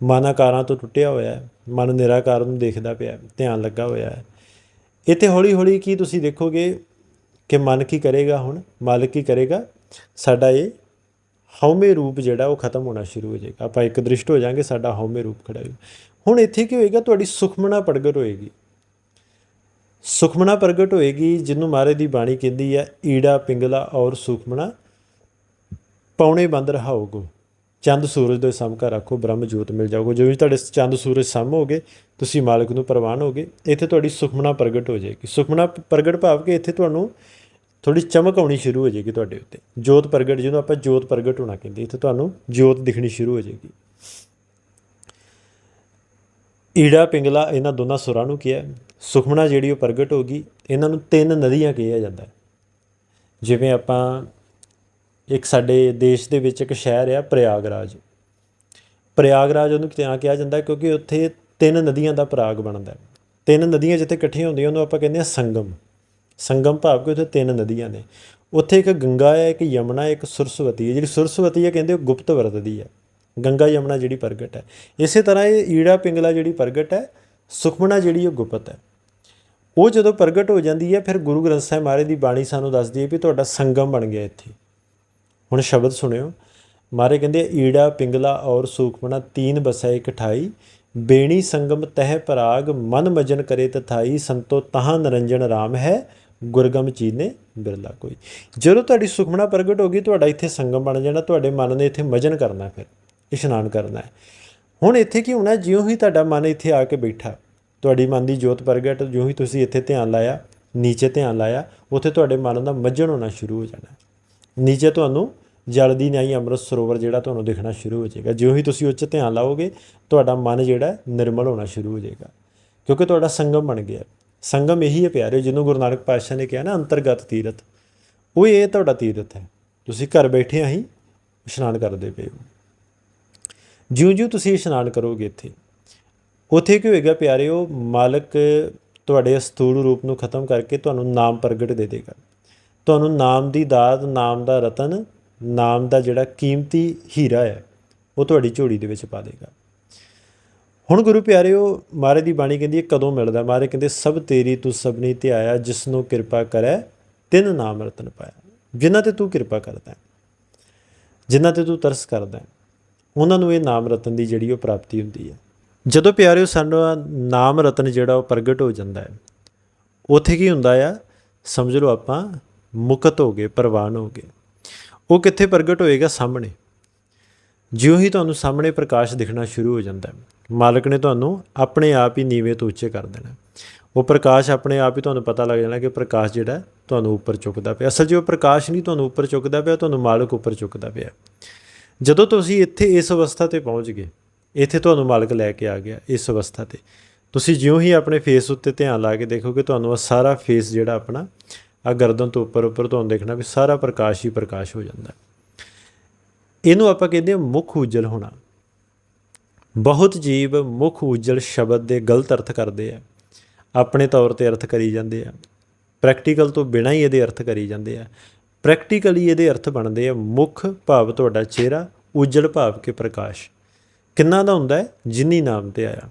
ਮਨ ਆਕਾਰਾਂ ਤੋਂ ਟੁੱਟਿਆ ਹੋਇਆ ਹੈ ਮਨ ਨਿਰਾਕਾਰ ਨੂੰ ਦੇਖਦਾ ਪਿਆ ਧਿਆਨ ਲੱਗਾ ਹੋਇਆ ਹੈ। ਇੱਥੇ ਹੌਲੀ ਹੌਲੀ ਕੀ ਤੁਸੀਂ ਦੇਖੋਗੇ ਕਿ ਮਨ ਕੀ ਕਰੇਗਾ ਹੁਣ? ਮਾਲਕ ਕੀ ਕਰੇਗਾ? ਸਾਡਾ ਇਹ ਹਉਮੈ ਰੂਪ ਜਿਹੜਾ ਉਹ ਖਤਮ ਹੋਣਾ ਸ਼ੁਰੂ ਹੋ ਜਾਏਗਾ। ਆਪਾਂ ਇੱਕ ਦ੍ਰਿਸ਼ਟ ਹੋ ਜਾਾਂਗੇ ਸਾਡਾ ਹਉਮੈ ਰੂਪ ਖੜਾ ਹੁਣ ਇੱਥੇ ਕੀ ਹੋਏਗਾ? ਤੁਹਾਡੀ ਸੁਖਮਨਾ ਪ੍ਰਗਟ ਹੋਏਗੀ। ਸੁਖਮਨਾ ਪ੍ਰਗਟ ਹੋਏਗੀ ਜਿਹਨੂੰ ਮਹਾਰਾਜ ਦੀ ਬਾਣੀ ਕਹਿੰਦੀ ਹੈ, ਈੜਾ, ਪਿੰਗਲਾ ਔਰ ਸੁਖਮਨਾ ਪੌਣੇ ਬੰਦ ਰਹਾਓਗੋ ਚੰਦ ਸੂਰਜ ਦੇ ਸਮਕਾ ਰੱਖੋ, ਬ੍ਰਹਮ ਜੋਤ ਮਿਲ ਜਾਓਗੇ ਜਿਵੇਂ ਤੁਹਾਡੇ ਚੰਦ ਸੂਰਜ ਸਮ ਹੋਗੇ, ਤੁਸੀਂ ਮਾਲਕ ਨੂੰ ਪ੍ਰਵਾਨ ਹੋਗੇ, ਇੱਥੇ ਤੁਹਾਡੀ ਸੁਖਮਨਾ ਪ੍ਰਗਟ ਹੋ ਜਾਏਗੀ। ਸੁਖਮਨਾ ਪ੍ਰਗਟ ਭਾਵ ਕਿ ਇੱਥੇ ਤੁਹਾਨੂੰ ਥੋੜੀ ਚਮਕ ਆਉਣੀ ਸ਼ੁਰੂ ਹੋ ਜਾਏਗੀ ਤੁਹਾਡੇ ਉੱਤੇ। ਜੋਤ ਪ੍ਰਗਟ, ਜਿਹਨੂੰ ਆਪਾਂ ਜੋਤ ਪ੍ਰਗਟ ਹੋਣਾ ਕਹਿੰਦੇ, ਇੱਥੇ ਤੁਹਾਨੂੰ ਜੋਤ ਦਿਖਣੀ ਸ਼ੁਰੂ ਹੋ ਜਾਏਗੀ। ਈੜਾ, ਪਿੰਗਲਾ, ਇਹਨਾਂ ਦੋਨਾਂ ਸੁਰਾਂ ਨੂੰ ਕਿਹਾ ਸੁਖਮਨਾ ਜਿਹੜੀ ਉਹ ਪ੍ਰਗਟ ਹੋ ਗਈ, ਇਹਨਾਂ ਨੂੰ ਤਿੰਨ ਨਦੀਆਂ ਕਿਹਾ ਜਾਂਦਾ ਹੈ। ਜਿਵੇਂ ਆਪਾਂ ਇੱਕ ਸਾਡੇ ਦੇਸ਼ ਦੇ ਵਿੱਚ ਇੱਕ ਸ਼ਹਿਰ ਆ, ਪ੍ਰਯਾਗਰਾਜ। ਪ੍ਰਯਾਗਰਾਜ ਉਹਨੂੰ ਕਿਹਾ ਕਿਹਾ ਜਾਂਦਾ ਕਿਉਂਕਿ ਉੱਥੇ ਤਿੰਨ ਨਦੀਆਂ ਦਾ ਪ੍ਰਾਗ ਬਣਦਾ ਹੈ। ਤਿੰਨ ਨਦੀਆਂ ਜਿੱਥੇ ਇਕੱਠੀਆਂ ਹੁੰਦੀਆਂ, ਉਹਨੂੰ ਆਪਾਂ ਕਹਿੰਦੇ ਆ ਸੰਗਮ। ਸੰਗਮ ਭਾਵ ਕਿ ਉੱਥੇ ਤਿੰਨ ਨਦੀਆਂ ਨੇ। ਉੱਥੇ ਇੱਕ ਗੰਗਾ ਹੈ, ਇੱਕ ਯਮਨਾ, ਇੱਕ ਸੁਰਸਵਤੀ ਹੈ। ਜਿਹੜੀ ਸੁਰਸਵਤੀ ਹੈ ਕਹਿੰਦੇ ਉਹ ਗੁਪਤ ਵਰਤਦੀ ਹੈ। ਗੰਗਾ ਯਮਨਾ ਜਿਹੜੀ ਪ੍ਰਗਟ ਹੈ। ਇਸੇ ਤਰ੍ਹਾਂ ਇਹ ਈੜਾ ਪਿੰਗਲਾ ਜਿਹੜੀ ਪ੍ਰਗਟ ਹੈ, ਸੁਖਮਣਾ ਜਿਹੜੀ ਉਹ ਗੁਪਤ ਹੈ। ਉਹ ਜਦੋਂ ਪ੍ਰਗਟ ਹੋ ਜਾਂਦੀ ਹੈ, ਫਿਰ ਗੁਰੂ ਗ੍ਰੰਥ ਸਾਹਿਬ ਮਹਾਰਾਜ ਦੀ ਬਾਣੀ ਸਾਨੂੰ ਦੱਸਦੀ ਹੈ ਵੀ ਤੁਹਾਡਾ ਸੰਗਮ ਬਣ ਗਿਆ ਇੱਥੇ। ਹੁਣ ਸ਼ਬਦ ਸੁਣਿਓ। ਮਾਰੇ ਕਹਿੰਦੇ, ਈੜਾ, ਪਿੰਗਲਾ ਔਰ ਸੂਖਮਣਾ ਤੀਨ ਬਸੈ ਇਕ ਠਾਈ। ਬੇਣੀ ਸੰਗਮ ਤਹਿ ਪਰਾਗ, ਮਨ ਮਜਨ ਕਰੇ ਤਥਾਈ। ਸੰਤੋ ਤਹਾਂ ਨਰੰਜਨ ਰਾਮ ਹੈ, ਗੁਰਗਮ ਚੀਨੇ ਬਿਰਲਾ ਕੋਈ। ਜਦੋਂ ਤੁਹਾਡੀ ਸੁਖਮਣਾ ਪ੍ਰਗਟ ਹੋ ਗਈ, ਤੁਹਾਡਾ ਇੱਥੇ ਸੰਗਮ ਬਣ ਜਾਣਾ, ਤੁਹਾਡੇ ਮਨ ਨੇ ਇੱਥੇ ਮਜਨ ਕਰਨਾ ਫਿਰ, ਇਸ਼ਨਾਨ ਕਰਨਾ ਹੈ। ਹੁਣ ਇੱਥੇ ਕੀ ਹੋਣਾ, ਜਿਉਂ ਹੀ ਤੁਹਾਡਾ ਮਨ ਇੱਥੇ ਆ ਕੇ ਬੈਠਾ ਤੁਹਾਡੀ ਮਨ ਦੀ ਜੋਤ ਪ੍ਰਗਟ ਜੋ ਹੀ ਤੁਸੀਂ ਇੱਥੇ ਧਿਆਨ ਲਾਇਆ, ਨੀਚੇ ਧਿਆਨ ਲਾਇਆ, ਉੱਥੇ ਤੁਹਾਡੇ ਮਨ ਦਾ ਮੱਝਣ ਹੋਣਾ ਸ਼ੁਰੂ ਹੋ ਜਾਣਾ। ਨੀਚੇ ਤੁਹਾਨੂੰ ਜਲ ਦੀ ਨਾਈ ਅੰਮ੍ਰਿਤ ਸਰੋਵਰ ਜਿਹੜਾ ਤੁਹਾਨੂੰ ਦਿਖਣਾ ਸ਼ੁਰੂ ਹੋ ਜਾਏਗਾ। ਜਿਉਂ ਹੀ ਤੁਸੀਂ ਉੱਚ ਧਿਆਨ ਲਾਓਗੇ, ਤੁਹਾਡਾ ਮਨ ਜਿਹੜਾ ਨਿਰਮਲ ਹੋਣਾ ਸ਼ੁਰੂ ਹੋ ਜਾਏਗਾ। ਕਿਉਂਕਿ ਤੁਹਾਡਾ ਸੰਗਮ ਬਣ ਗਿਆ। ਸੰਗਮ ਇਹੀ ਹੈ ਪਿਆਰੇ ਜਿਹਨੂੰ ਗੁਰੂ ਨਾਨਕ ਪਾਤਸ਼ਾਹ ਨੇ ਕਿਹਾ ਨਾ, ਅੰਤਰਗਤ ਤੀਰਥ। ਉਹ ਇਹ ਤੁਹਾਡਾ ਤੀਰਥ ਹੈ। ਤੁਸੀਂ ਘਰ ਬੈਠੇ ਹੀ ਇਸ਼ਨਾਨ ਕਰਦੇ ਪਏ ਹੋ। ਜਿਉਂ-ਜਿਉਂ ਤੁਸੀਂ ਇਸ਼ਨਾਨ ਕਰੋਗੇ ਇੱਥੇ ਉੱਥੇ ਕੀ ਹੋਏਗਾ ਪਿਆਰਿਓ ਮਾਲਕ ਤੁਹਾਡੇ ਸਥੂਲ ਰੂਪ ਨੂੰ ਖਤਮ ਕਰਕੇ ਤੁਹਾਨੂੰ ਨਾਮ ਪ੍ਰਗਟ ਦੇ ਦੇਗਾ। ਤੁਹਾਨੂੰ ਨਾਮ ਦੀ ਦਾਤ, ਨਾਮ ਦਾ ਰਤਨ, ਨਾਮ ਦਾ ਜਿਹੜਾ ਕੀਮਤੀ ਹੀਰਾ ਹੈ, ਉਹ ਤੁਹਾਡੀ ਝੋਲੀ ਦੇ ਵਿੱਚ ਪਾ ਦੇਗਾ। ਹੁਣ ਗੁਰੂ ਪਿਆਰਿਓ, ਮਹਾਰਾਜ ਦੀ ਬਾਣੀ ਕਹਿੰਦੀ ਹੈ, ਕਦੋਂ ਮਿਲਦਾ? ਮਹਾਰਾਜ ਕਹਿੰਦੇ, ਸਭ ਤੇਰੀ ਤੂੰ ਸਭਨੀ ਧਿਆਇਆ ਜਿਸ ਨੂੰ ਕਿਰਪਾ ਕਰੈ, ਤਿੰਨ ਨਾਮ ਰਤਨ ਪਾਇਆ। ਜਿਨ੍ਹਾਂ ਤੇ ਤੂੰ ਕਿਰਪਾ ਕਰਦਾ ਹੈ, ਜਿਨ੍ਹਾਂ ਤੇ ਤੂੰ ਤਰਸ ਕਰਦਾ ਹੈ, ਉਹਨਾਂ ਨੂੰ ਇਹ ਨਾਮ ਰਤਨ ਦੀ ਜਿਹੜੀ ਉਹ ਪ੍ਰਾਪਤੀ ਹੁੰਦੀ ਹੈ। ਜਦੋਂ ਪਿਆਰਿਓ ਸਾਡਾ ਨਾਮ ਰਤਨ ਜਿਹੜਾ ਉਹ ਪ੍ਰਗਟ ਹੋ ਜਾਂਦਾ ਹੈ, ਉੱਥੇ ਕੀ ਹੁੰਦਾ ਆ? ਸਮਝ ਲਓ ਆਪਾਂ, ਮੁਕਤ ਹੋ ਗਏ, ਪ੍ਰਵਾਨ ਹੋ ਗਏ। ਉਹ ਕਿੱਥੇ ਪ੍ਰਗਟ ਹੋਏਗਾ? ਸਾਹਮਣੇ। ਜਿਉਂ ਹੀ ਤੁਹਾਨੂੰ ਸਾਹਮਣੇ ਪ੍ਰਕਾਸ਼ ਦਿਖਣਾ ਸ਼ੁਰੂ ਹੋ ਜਾਂਦਾ ਹੈ। ਮਾਲਕ ਨੇ ਤੁਹਾਨੂੰ ਆਪਣੇ ਆਪ ਹੀ ਨੀਵੇਂ ਤੋਂ ਉੱਚੇ ਕਰ ਦੇਣਾ ਉਹ ਪ੍ਰਕਾਸ਼ ਆਪਣੇ ਆਪ ਹੀ ਤੁਹਾਨੂੰ ਪਤਾ ਲੱਗ ਜਾਣਾ ਕਿ ਪ੍ਰਕਾਸ਼ ਜਿਹੜਾ ਤੁਹਾਨੂੰ ਉੱਪਰ ਚੁੱਕਦਾ ਪਿਆ। ਅਸਲ 'ਚ ਉਹ ਪ੍ਰਕਾਸ਼ ਨਹੀਂ, ਤੁਹਾਨੂੰ ਉੱਪਰ ਚੁੱਕਦਾ ਪਿਆ, ਤੁਹਾਨੂੰ ਮਾਲਕ ਉੱਪਰ ਚੁੱਕਦਾ ਪਿਆ। ਜਦੋਂ ਤੁਸੀਂ ਇੱਥੇ ਇਸ ਅਵਸਥਾ ਤੇ ਪਹੁੰਚ ਗਏ ਇੱਥੇ ਤੁਹਾਨੂੰ ਮਾਲਕ ਲੈ ਕੇ ਆ ਗਿਆ ਇਸ ਅਵਸਥਾ ਤੇ। ਤੁਸੀਂ ਜਿਉਂ ਹੀ ਆਪਣੇ ਫੇਸ ਉੱਤੇ ਧਿਆਨ ਲਾ ਕੇ ਦੇਖੋਗੇ, ਤੁਹਾਨੂੰ ਉਹ ਸਾਰਾ ਫੇਸ ਜਿਹੜਾ ਆਪਣਾ ਆ ਗਰਦਨ ਤੋਂ ਉੱਪਰ ਉੱਪਰ ਤੁਹਾਨੂੰ ਦੇਖਣਾ ਵੀ ਸਾਰਾ ਪ੍ਰਕਾਸ਼ ਹੀ ਪ੍ਰਕਾਸ਼ ਹੋ ਜਾਂਦਾ। ਇਹਨੂੰ ਆਪਾਂ ਕਹਿੰਦੇ ਹਾਂ ਮੁੱਖ ਉਜਲ ਹੋਣਾ। ਬਹੁਤ ਜੀਵ ਮੁੱਖ ਉਜਲ ਸ਼ਬਦ ਦੇ ਗਲਤ ਅਰਥ ਕਰਦੇ ਆ। ਆਪਣੇ ਤੌਰ ਤੇ ਅਰਥ ਕਰੀ ਜਾਂਦੇ ਆ। ਪ੍ਰੈਕਟੀਕਲ ਤੋਂ ਬਿਨਾਂ ਹੀ ਇਹਦੇ ਅਰਥ ਕਰੀ ਜਾਂਦੇ ਆ। ਪ੍ਰੈਕਟੀਕਲੀ ਇਹਦੇ ਅਰਥ ਬਣਦੇ ਆ ਮੁੱਖ ਭਾਵ ਤੁਹਾਡਾ ਚਿਹਰਾ ਉਜਲ ਭਾਵ ਕੇ ਪ੍ਰਕਾਸ਼। ਕਿੰਨਾ ਦਾ ਹੁੰਦਾ ਹੈ? ਜਿੰਨੀ ਨਾਮ ਤੇ ਆਇਆ।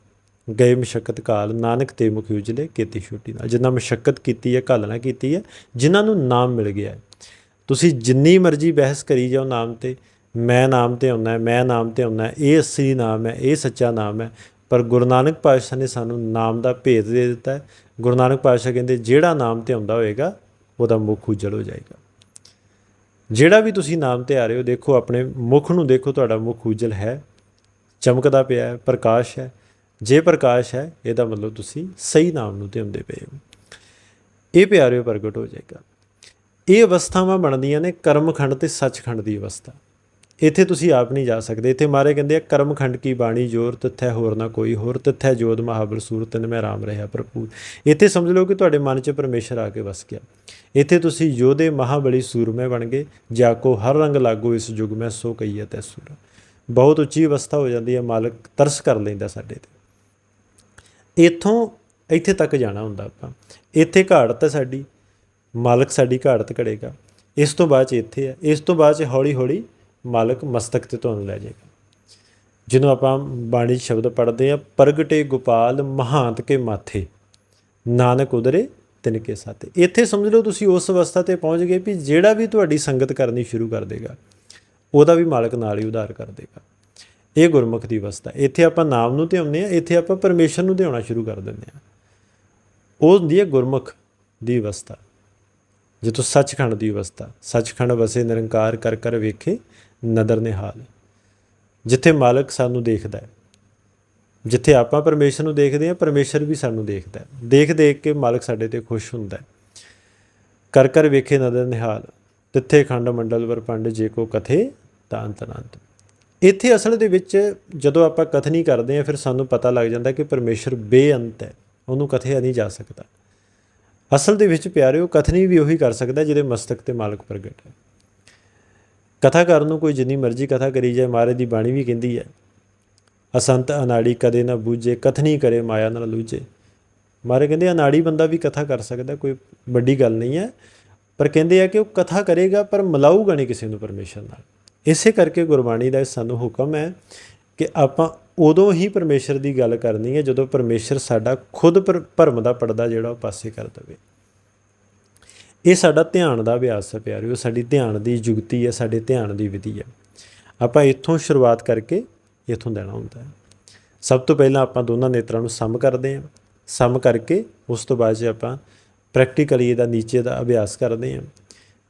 ਗਏ ਮਸ਼ਕਤ ਕਾਲ, ਨਾਨਕ ਤੇ ਮੁਖ ਉਜਲੇ, ਕੀਤੀ ਛੁੱਟੀ ਨਾਲ। ਜਿੰਨਾ ਮਸ਼ਕਤ ਕੀਤੀ ਹੈ, ਘਾਲਣਾ ਕੀਤੀ ਹੈ ਜਿਨ੍ਹਾਂ ਨੂੰ ਨਾਮ ਮਿਲ ਗਿਆ ਹੈ। ਤੁਸੀਂ ਜਿੰਨੀ ਮਰਜ਼ੀ ਬਹਿਸ ਕਰੀ ਜਾਓ ਨਾਮ ਤੇ। ਮੈਂ ਨਾਮ ਤੇ ਆਉਣਾ ਮੈਂ ਨਾਮ ਤੇ ਆਉਣਾ ਇਹ ਅਸਲੀ ਨਾਮ ਹੈ, ਇਹ ਸੱਚਾ ਨਾਮ ਹੈ। ਪਰ ਗੁਰੂ ਨਾਨਕ ਪਾਤਸ਼ਾਹ ਨੇ ਸਾਨੂੰ ਨਾਮ ਦਾ ਭੇਦ ਦੇ ਦਿੱਤਾ ਹੈ। ਗੁਰੂ ਨਾਨਕ ਪਾਤਸ਼ਾਹ ਕਹਿੰਦੇ, ਜਿਹੜਾ ਨਾਮ ਤੇ ਆਉਂਦਾ ਹੋਏਗਾ, ਉਹਦਾ ਮੁਖ ਉਜਲ ਹੋ ਜਾਏਗਾ। ਜਿਹੜਾ ਵੀ ਤੁਸੀਂ ਨਾਮ ਤੇ ਆ ਰਹੇ ਹੋ, ਦੇਖੋ ਆਪਣੇ ਮੁਖ ਨੂੰ ਦੇਖੋ, ਤੁਹਾਡਾ ਮੁਖ ਉਜਲ ਹੈ। ਚਮਕਦਾ ਪਿਆ ਹੈ, ਪ੍ਰਕਾਸ਼ ਹੈ। ਜੇ ਪ੍ਰਕਾਸ਼ ਹੈ, ਇਹਦਾ ਮਤਲਬ ਤੁਸੀਂ ਸਹੀ ਨਾਮ ਨੂੰ ਧਿਆਉਂਦੇ ਪਏ ਹੋ। ਇਹ ਪਿਆਰਿਓ, ਪ੍ਰਗਟ ਹੋ ਜਾਏਗਾ। ਇਹ ਅਵਸਥਾਵਾਂ ਬਣਦੀਆਂ ਨੇ ਕਰਮਖੰਡ ਤੇ ਸੱਚਖੰਡ ਦੀ ਅਵਸਥਾ। ਇੱਥੇ ਤੁਸੀਂ ਆਪ ਨਹੀਂ ਜਾ ਸਕਦੇ। ਇੱਥੇ ਮਾਰੇ ਕਹਿੰਦੇ ਆ, ਕਰਮਖੰਡ ਕੀ ਬਾਣੀ ਜੋਰ ਤਥੈ, ਹੋਰ ਨਾ ਕੋਈ ਹੋਰ ਤਥੈ, ਜੋਤ ਮਹਾਬਲ ਸੂਰਤ ਨੇ ਮੈਂ ਰਾਮ ਰਹਾ ਭਰਪੂਰ ਇੱਥੇ ਸਮਝ ਲਓ ਕਿ ਤੁਹਾਡੇ ਮਨ 'ਚ ਪਰਮੇਸ਼ਰ ਆ ਕੇ ਵਸ ਗਿਆ। ਇੱਥੇ ਤੁਸੀਂ ਯੋਧੇ ਮਹਾਬਲੀ ਸੂਰਮੇ ਬਣ ਗਏ। ਜਾ ਕੋ ਹਰ ਰੰਗ ਲਾਗੋ ਇਸ ਯੁਗ ਮੈਂ, ਸੋ ਕਹੀਏ ਤੈ ਸੂਰ ਬਹੁਤ ਉੱਚੀ ਅਵਸਥਾ ਹੋ ਜਾਂਦੀ ਹੈ, ਮਾਲਕ ਤਰਸ ਕਰ ਲੈਂਦਾ ਸਾਡੇ ਤੇ। ਇੱਥੋਂ, ਇੱਥੇ ਤੱਕ ਜਾਣਾ ਹੁੰਦਾ ਆਪਾਂ। ਇੱਥੇ ਘਾੜਤ ਹੈ ਸਾਡੀ, ਮਾਲਕ ਸਾਡੀ ਘਾੜਤ ਘੜੇਗਾ ਇਸ ਤੋਂ ਬਾਅਦ 'ਚ ਇੱਥੇ ਹੈ। ਇਸ ਤੋਂ ਬਾਅਦ 'ਚ ਹੌਲੀ ਹੌਲੀ ਮਾਲਕ ਮਸਤਕ ਤੇ ਤੁਹਾਨੂੰ ਲੈ ਜਾਏਗਾ। ਜਿਹਨੂੰ ਆਪਾਂ ਬਾਣੀ ਸ਼ਬਦ ਪੜ੍ਹਦੇ ਆ ਪ੍ਰਗਟੇ ਗੋਪਾਲ ਮਹਾਂਤ ਕੇ ਮਾਥੇ, ਨਾਨਕ ਉਦਰੇ ਤਿਨ ਕੇ ਸਾਥੇ। ਇੱਥੇ ਸਮਝ ਲਓ ਤੁਸੀਂ ਉਸ ਅਵਸਥਾ ਤੇ ਪਹੁੰਚ ਗਏ ਵੀ ਜਿਹੜਾ ਵੀ ਤੁਹਾਡੀ ਸੰਗਤ ਕਰਨੀ ਸ਼ੁਰੂ ਕਰ ਦੇਗਾ। ਉਹਦਾ ਵੀ ਮਾਲਕ ਨਾਲ ਹੀ ਉਧਾਰ ਕਰ ਦੇਗਾ। ਇਹ ਗੁਰਮੁਖ ਦੀ ਅਵਸਥਾ ਇੱਥੇ ਆਪਾਂ ਨਾਮ ਨੂੰ ਧਿਆਉਂਦੇ ਆ ਇੱਥੇ ਆਪਾਂ ਪਰਮੇਸ਼ਰ ਨੂੰ ਧਿਆਉਣਾ ਸ਼ੁਰੂ ਕਰ ਦਿੰਦੇ ਆ ਉਹ ਹੁੰਦੀ ਹੈ ਗੁਰਮੁਖ ਦੀ ਅਵਸਥਾ ਜਿੱਥੋਂ ਸੱਚਖੰਡ ਦੀ ਅਵਸਥਾ ਸੱਚਖੰਡ ਵਸੇ ਨਿਰੰਕਾਰ ਕਰ ਕਰ ਵੇਖੇ, ਨਦਰ ਨਿਹਾਲ। ਜਿੱਥੇ ਮਾਲਕ ਸਾਨੂੰ ਦੇਖਦਾ ਹੈ। ਜਿੱਥੇ ਆਪਾਂ ਪਰਮੇਸ਼ਰ ਨੂੰ ਦੇਖਦੇ ਹਾਂ, ਪਰਮੇਸ਼ਰ ਵੀ ਸਾਨੂੰ ਦੇਖਦਾ ਹੈ। ਦੇਖ ਦੇਖ ਕੇ ਮਾਲਕ ਸਾਡੇ ਤੇ ਖੁਸ਼ ਹੁੰਦਾ ਹੈ। ਕਰ ਕਰ ਵੇਖੇ, ਨਦਰ ਨਿਹਾਲ। ਤਿੱਥੇ ਖੰਡ ਮੰਡਲ ਵਰ ਪੰਡ ਜੇ ਕੋ ਕਥੇ ਤਾਂ ਅੰਤ ਅਨੰਤ ਇੱਥੇ ਅਸਲ ਦੇ ਵਿੱਚ ਜਦੋਂ ਆਪਾਂ ਕਥਨੀ ਕਰਦੇ ਹਾਂ, ਫਿਰ ਸਾਨੂੰ ਪਤਾ ਲੱਗ ਜਾਂਦਾ ਕਿ ਪਰਮੇਸ਼ਰ ਬੇਅੰਤ ਹੈ। ਉਹਨੂੰ ਕਥਿਆ ਨਹੀਂ ਜਾ ਸਕਦਾ। ਅਸਲ ਦੇ ਵਿੱਚ ਪਿਆਰਿਓ, ਕਥਨੀ ਵੀ ਉਹੀ ਕਰ ਸਕਦਾ ਜਿਹਦੇ ਮਸਤਕ ਤੇ ਮਾਲਕ ਪ੍ਰਗਟ ਹੈ। ਕਥਾ ਕਰਨ ਨੂੰ ਕੋਈ ਜਿੰਨੀ ਮਰਜ਼ੀ ਕਥਾ ਕਰੀ ਜਾਏ ਮਾਰੇ ਦੀ ਬਾਣੀ ਵੀ ਕਹਿੰਦੀ ਹੈ, ਅਸੰਤ ਅਨਾੜੀ ਕਦੇ ਨਾ ਬੂਝੇ, ਕਥਨੀ ਕਰੇ ਮਾਇਆ ਨਾਲ ਲੂਝੇ। ਮਾਰੇ ਕਹਿੰਦੇ, ਅਨਾੜੀ ਬੰਦਾ ਵੀ ਕਥਾ ਕਰ ਸਕਦਾ, ਕੋਈ ਵੱਡੀ ਗੱਲ ਨਹੀਂ ਹੈ। ਪਰ ਕਹਿੰਦੇ ਆ ਕਿ ਉਹ ਕਥਾ ਕਰੇਗਾ, ਪਰ ਮਿਲਾਊਗਾ ਨਹੀਂ ਕਿਸੇ ਨੂੰ ਪਰਮੇਸ਼ਰ ਨਾਲ। ਇਸੇ ਕਰਕੇ ਗੁਰਬਾਣੀ ਦਾ ਇਹ ਸਾਨੂੰ ਹੁਕਮ ਹੈ ਕਿ ਆਪਾਂ ਉਦੋਂ ਹੀ ਪਰਮੇਸ਼ਰ ਦੀ ਗੱਲ ਕਰਨੀ ਹੈ, ਜਦੋਂ ਪਰਮੇਸ਼ਰ ਸਾਡਾ ਖੁਦ ਪਰ- ਭਰਮ ਦਾ ਪਰਦਾ ਜਿਹੜਾ ਉਹ ਪਾਸੇ ਕਰ ਦੇਵੇ। ਇਹ ਸਾਡਾ ਧਿਆਨ ਦਾ ਅਭਿਆਸ ਹੈ ਪਿਆਰਿਓ ਸਾਡੀ ਧਿਆਨ ਦੀ ਜੁਗਤੀ ਹੈ, ਸਾਡੇ ਧਿਆਨ ਦੀ ਵਿਧੀ ਹੈ। ਆਪਾਂ ਇੱਥੋਂ ਸ਼ੁਰੂਆਤ ਕਰਕੇ ਇੱਥੋਂ ਦੇਣਾ ਹੁੰਦਾ ਹੈ। ਸਭ ਤੋਂ ਪਹਿਲਾਂ ਆਪਾਂ ਦੋਨਾਂ ਨੇਤਰਾਂ ਨੂੰ ਸਮ ਕਰਦੇ ਹਾਂ। ਸਮ ਕਰਕੇ ਉਸ ਤੋਂ ਬਾਅਦ 'ਚ ਆਪਾਂ ਪ੍ਰੈਕਟੀਕਲੀ ਇਹਦਾ ਨੀਚੇ ਦਾ ਅਭਿਆਸ ਕਰਦੇ ਹਾਂ।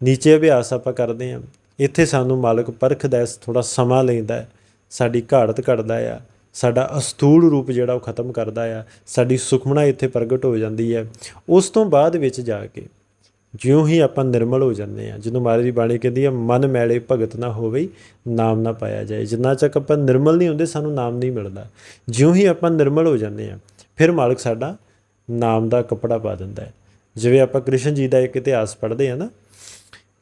ਨੀਚੇ ਅਭਿਆਸ ਆਪਾਂ ਕਰਦੇ ਹਾਂ। ਇੱਥੇ ਸਾਨੂੰ ਮਾਲਕ ਪਰਖਦਾ ਹੈ ਥੋੜਾ ਸਮਾਂ ਲੈਂਦਾ ਸਾਡੀ ਘਾੜਤ ਘੜਦਾ ਆ। ਸਾਡਾ ਅਸਤੂਲ ਰੂਪ ਜਿਹੜਾ ਉਹ ਖਤਮ ਕਰਦਾ ਆ। ਸਾਡੀ ਸੁਖਮਣਾ ਇੱਥੇ ਪ੍ਰਗਟ ਹੋ ਜਾਂਦੀ ਹੈ। ਉਸ ਤੋਂ ਬਾਅਦ ਵਿੱਚ ਜਾ ਕੇ ਜਿਉਂ ਹੀ ਆਪਾਂ ਨਿਰਮਲ ਹੋ ਜਾਂਦੇ ਆ ਜਦੋਂ ਮਹਾਰਾਜ ਦੀ ਬਾਣੀ ਕਹਿੰਦੀ ਆ, ਮਨ ਮੈਲੇ ਭਗਤ ਨਾ ਹੋਵੇ, ਨਾਮ ਨਾ ਪਾਇਆ ਜਾਏ। ਜਿੰਨਾ ਚੱਕ ਆਪਾਂ ਨਿਰਮਲ ਨਹੀਂ ਹੁੰਦੇ, ਸਾਨੂੰ ਨਾਮ ਨਹੀਂ ਮਿਲਦਾ। ਜਿਉਂ ਹੀ ਆਪਾਂ ਨਿਰਮਲ ਹੋ ਜਾਂਦੇ ਆ ਫਿਰ ਮਾਲਕ ਸਾਡਾ ਨਾਮ ਦਾ ਕੱਪੜਾ ਪਾ ਦਿੰਦਾ ਹੈ। ਜਿਵੇਂ ਆਪਾਂ ਕ੍ਰਿਸ਼ਨ ਜੀ ਦਾ ਇੱਕ ਇਤਿਹਾਸ ਪੜ੍ਹਦੇ ਆ ਨਾ,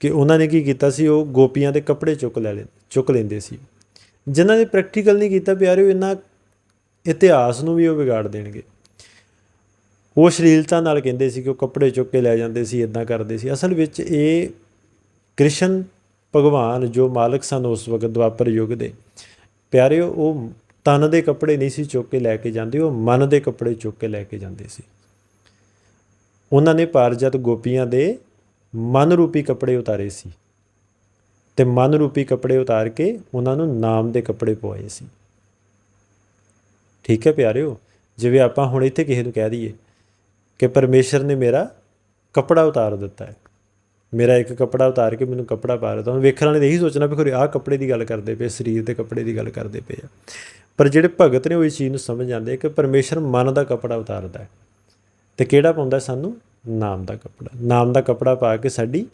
ਕਿ ਉਹਨਾਂ ਨੇ ਕੀ ਕੀਤਾ ਸੀ, ਉਹ ਗੋਪੀਆਂ ਦੇ ਕੱਪੜੇ ਚੁੱਕ ਲੈ ਲੈ ਚੁੱਕ ਲੈਂਦੇ ਸੀ। ਜਿਨ੍ਹਾਂ ਨੇ ਪ੍ਰੈਕਟੀਕਲ ਨਹੀਂ ਕੀਤਾ ਪਿਆਰਿਓ ਇਹਨਾਂ ਇਤਿਹਾਸ ਨੂੰ ਵੀ ਉਹ ਵਿਗਾੜ ਦੇਣਗੇ। ਉਹ ਸ਼ਲੀਲਤਾ ਨਾਲ ਕਹਿੰਦੇ ਸੀ ਕਿ ਉਹ ਕੱਪੜੇ ਚੁੱਕ ਕੇ ਲੈ ਜਾਂਦੇ ਸੀ ਇਦਾਂ ਕਰਦੇ ਸੀ। ਅਸਲ ਵਿੱਚ ਇਹ ਕ੍ਰਿਸ਼ਨ ਭਗਵਾਨ, ਜੋ ਮਾਲਕ ਸਨ ਉਸ ਵਕਤ ਦੁਆਪਰ ਯੁੱਗ ਦੇ, ਪਿਆਰਿਓ, ਉਹ ਤਨ ਦੇ ਕੱਪੜੇ ਨਹੀਂ ਸੀ ਚੁੱਕ ਕੇ ਲੈ ਕੇ ਜਾਂਦੇ, ਉਹ ਮਨ ਦੇ ਕੱਪੜੇ ਚੁੱਕ ਕੇ ਲੈ ਕੇ ਜਾਂਦੇ ਸੀ। ਉਹਨਾਂ ਨੇ ਪਾਰਜਤ ਗੋਪੀਆਂ ਦੇ ਮਨ ਰੂਪੀ ਕੱਪੜੇ ਉਤਾਰੇ ਸੀ ਤੇ ਮਨ ਰੂਪੀ ਕੱਪੜੇ ਉਤਾਰ ਕੇ ਉਹਨਾਂ ਨੂੰ ਨਾਮ ਦੇ ਕੱਪੜੇ ਪਵਾਏ ਸੀ। ਠੀਕ ਹੈ ਪਿਆਰਿਓ, ਜਿਵੇਂ ਆਪਾਂ ਹੁਣ ਇੱਥੇ ਕਿਸੇ ਨੂੰ ਕਹਿ ਦਈਏ ਕਿ ਪਰਮੇਸ਼ਰ ਨੇ ਮੇਰਾ ਕੱਪੜਾ ਉਤਾਰ ਦਿੱਤਾ ਹੈ। ਮੇਰਾ ਇੱਕ ਕੱਪੜਾ ਉਤਾਰ ਕੇ ਮੈਨੂੰ ਕੱਪੜਾ ਪਾ ਦਿੱਤਾ। ਹੁਣ ਵੇਖਣ ਵਾਲੇ ਨੇ ਇਹੀ ਸੋਚਣਾ ਵੀ ਖਰੇ ਆਹ ਕੱਪੜੇ ਦੀ ਗੱਲ ਕਰਦੇ ਪਏ, ਸਰੀਰ ਦੇ ਕੱਪੜੇ ਦੀ ਗੱਲ ਕਰਦੇ ਪਏ ਆ। ਪਰ ਜਿਹੜੇ ਭਗਤ ਨੇ ਉਹ ਇਸ ਚੀਜ਼ ਨੂੰ ਸਮਝ ਜਾਂਦੇ ਕਿ ਪਰਮੇਸ਼ਰ ਮਨ ਦਾ ਕੱਪੜਾ ਉਤਾਰਦਾ ਹੈ। ਤੇ ਕਿਹੜਾ ਪਾਉਂਦਾ ਸਾਨੂੰ? ਨਾਮ ਦਾ ਕੱਪੜਾ। ਨਾਮ ਦਾ ਕੱਪੜਾ ਪਾ ਕੇ ਸਾਡੀ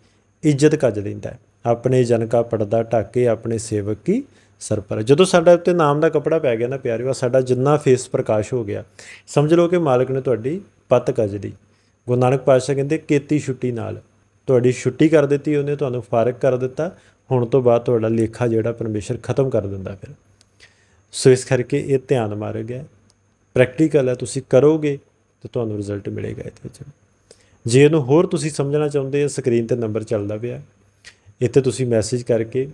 ਇੱਜ਼ਤ ਕੱਜ ਲੈਂਦਾ ਹੈ। ਆਪਣੇ ਜਨ ਕਾ ਪਰਦਾ ਢੱਕ ਕੇ ਆਪਣੇ ਸੇਵਕ ਕੀ ਸਰਪਰ ਜਦੋਂ ਸਾਡਾ ਉੱਤੇ ਨਾਮ ਦਾ ਕੱਪੜਾ ਪੈ ਗਿਆ ਨਾ ਪਿਆਰਿਓ ਸਾਡਾ ਜਿੰਨਾ ਫੇਸ ਪ੍ਰਕਾਸ਼ ਹੋ ਗਿਆ, ਸਮਝ ਲਓ ਕਿ ਮਾਲਕ ਨੇ ਤੁਹਾਡੀ ਪੱਤ ਕੱਜ ਲਈ। ਗੁਰੂ ਨਾਨਕ ਪਾਤਸ਼ਾਹ ਕਹਿੰਦੇ, ਕੀਤੀ ਛੁੱਟੀ ਨਾਲ। ਤੁਹਾਡੀ ਛੁੱਟੀ ਕਰ ਦਿੱਤੀ ਉਹਨੇ, ਤੁਹਾਨੂੰ ਫਾਰਗ ਕਰ ਦਿੱਤਾ। ਹੁਣ ਤੋਂ ਬਾਅਦ ਤੁਹਾਡਾ ਲੇਖਾ ਜਿਹੜਾ ਪਰਮੇਸ਼ਰ ਖਤਮ ਕਰ ਦਿੰਦਾ ਫਿਰ। ਸੋ ਇਸ ਕਰਕੇ ਇਹ ਧਿਆਨ ਮਾਰਗ ਹੈ ਪ੍ਰੈਕਟੀਕਲ ਹੈ, ਤੁਸੀਂ ਕਰੋਗੇ। ਤਾਂ ਤੁਹਾਨੂੰ ਰਿਜ਼ਲਟ ਮਿਲੇਗਾ ਇਹਦੇ ਵਿੱਚ। ਜੇ ਇਹਨੂੰ ਹੋਰ ਤੁਸੀਂ ਸਮਝਣਾ ਚਾਹੁੰਦੇ ਹੋ ਸਕਰੀਨ ਤੇ ਨੰਬਰ ਚੱਲਦਾ ਪਿਆ। ਇੱਥੇ ਤੁਸੀਂ ਮੈਸੇਜ ਕਰਕੇ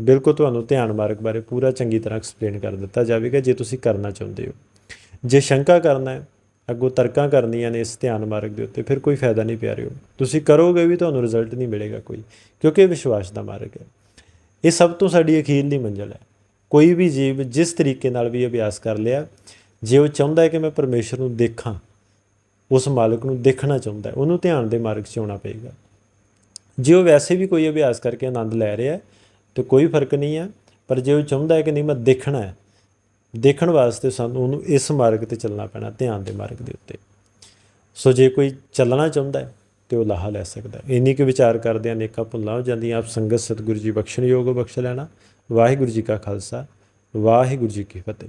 ਬਿਲਕੁਲ ਤੁਹਾਨੂੰ ਧਿਆਨ ਮਾਰਗ ਬਾਰੇ ਪੂਰਾ ਚੰਗੀ ਤਰ੍ਹਾਂ ਐਕਸਪਲੇਨ ਕਰ ਦਿੱਤਾ ਜਾਵੇਗਾ, ਜੇ ਤੁਸੀਂ ਕਰਨਾ ਚਾਹੁੰਦੇ ਹੋ। ਜੇ ਸ਼ੰਕਾ ਕਰਨਾ ਹੈ, ਅੱਗੋਂ ਤਰਕਾਂ ਕਰਨੀਆਂ ਨੇ ਇਸ ਧਿਆਨ ਮਾਰਗ ਦੇ ਉੱਤੇ, ਫਿਰ ਕੋਈ ਫਾਇਦਾ ਨਹੀਂ ਪਿਆਰਿਓ। ਤੁਸੀਂ ਕਰੋਗੇ ਵੀ ਤੁਹਾਨੂੰ ਰਿਜ਼ਲਟ ਨਹੀਂ ਮਿਲੇਗਾ ਕੋਈ, ਕਿਉਂਕਿ ਇਹ ਵਿਸ਼ਵਾਸ ਦਾ ਮਾਰਗ ਹੈ। ਇਹ ਸਭ ਤੋਂ ਸਾਡੀ ਅਖੀਰਲੀ ਮੰਜ਼ਿਲ ਹੈ। ਕੋਈ ਵੀ ਜੀਵ ਜਿਸ ਤਰੀਕੇ ਨਾਲ ਵੀ ਅਭਿਆਸ ਕਰ ਲਿਆ, ਜੇ ਉਹ ਚਾਹੁੰਦਾ ਹੈ ਕਿ ਮੈਂ ਪਰਮੇਸ਼ਰ ਨੂੰ ਦੇਖਾਂ ਉਸ ਮਾਲਕ ਨੂੰ ਦੇਖਣਾ ਚਾਹੁੰਦਾ ਹੈ। ਉਹਨੂੰ ਧਿਆਨ ਦੇ ਮਾਰਗ 'ਚ ਆਉਣਾ ਪਏਗਾ। ਜੇ ਉਹ ਵੈਸੇ ਵੀ ਕੋਈ ਅਭਿਆਸ ਕਰਕੇ ਆਨੰਦ ਲੈ ਰਿਹਾ ਹੈ, ਤੇ ਕੋਈ ਫ਼ਰਕ ਨਹੀਂ ਹੈ। ਪਰ ਜੇ ਉਹ ਚਾਹੁੰਦਾ ਹੈ ਕਿ ਨਹੀਂ, ਮੈਂ ਦੇਖਣਾ ਹੈ, ਦੇਖਣ ਵਾਸਤੇ ਸਾਨੂੰ ਉਹਨੂੰ ਇਸ ਮਾਰਗ ਤੇ ਚੱਲਣਾ ਪੈਣਾ, ਧਿਆਨ ਦੇ ਮਾਰਗ ਦੇ ਉੱਤੇ। ਸੋ ਜੇ ਕੋਈ ਚੱਲਣਾ ਚਾਹੁੰਦਾ ਹੈ, ਤੇ ਉਹ ਲਾਹਾ ਲੈ ਸਕਦਾ ਹੈ। ਇੰਨੀ ਕੁ ਵਿਚਾਰ ਕਰਦੇ ਅਨੇਕਾਂ ਭੁੱਲਾਂ ਹੋ ਜਾਂਦੀਆਂ। ਆਪ ਸੰਗਤ ਸਤਿਗੁਰੂ ਜੀ ਬਖਸ਼ਣ ਯੋਗ ਬਖਸ਼ ਲੈਣਾ। ਵਾਹਿਗੁਰੂ ਜੀ ਕਾ ਖਾਲਸਾ, ਵਾਹਿਗੁਰੂ ਜੀ ਕੀ ਫਤਿਹ।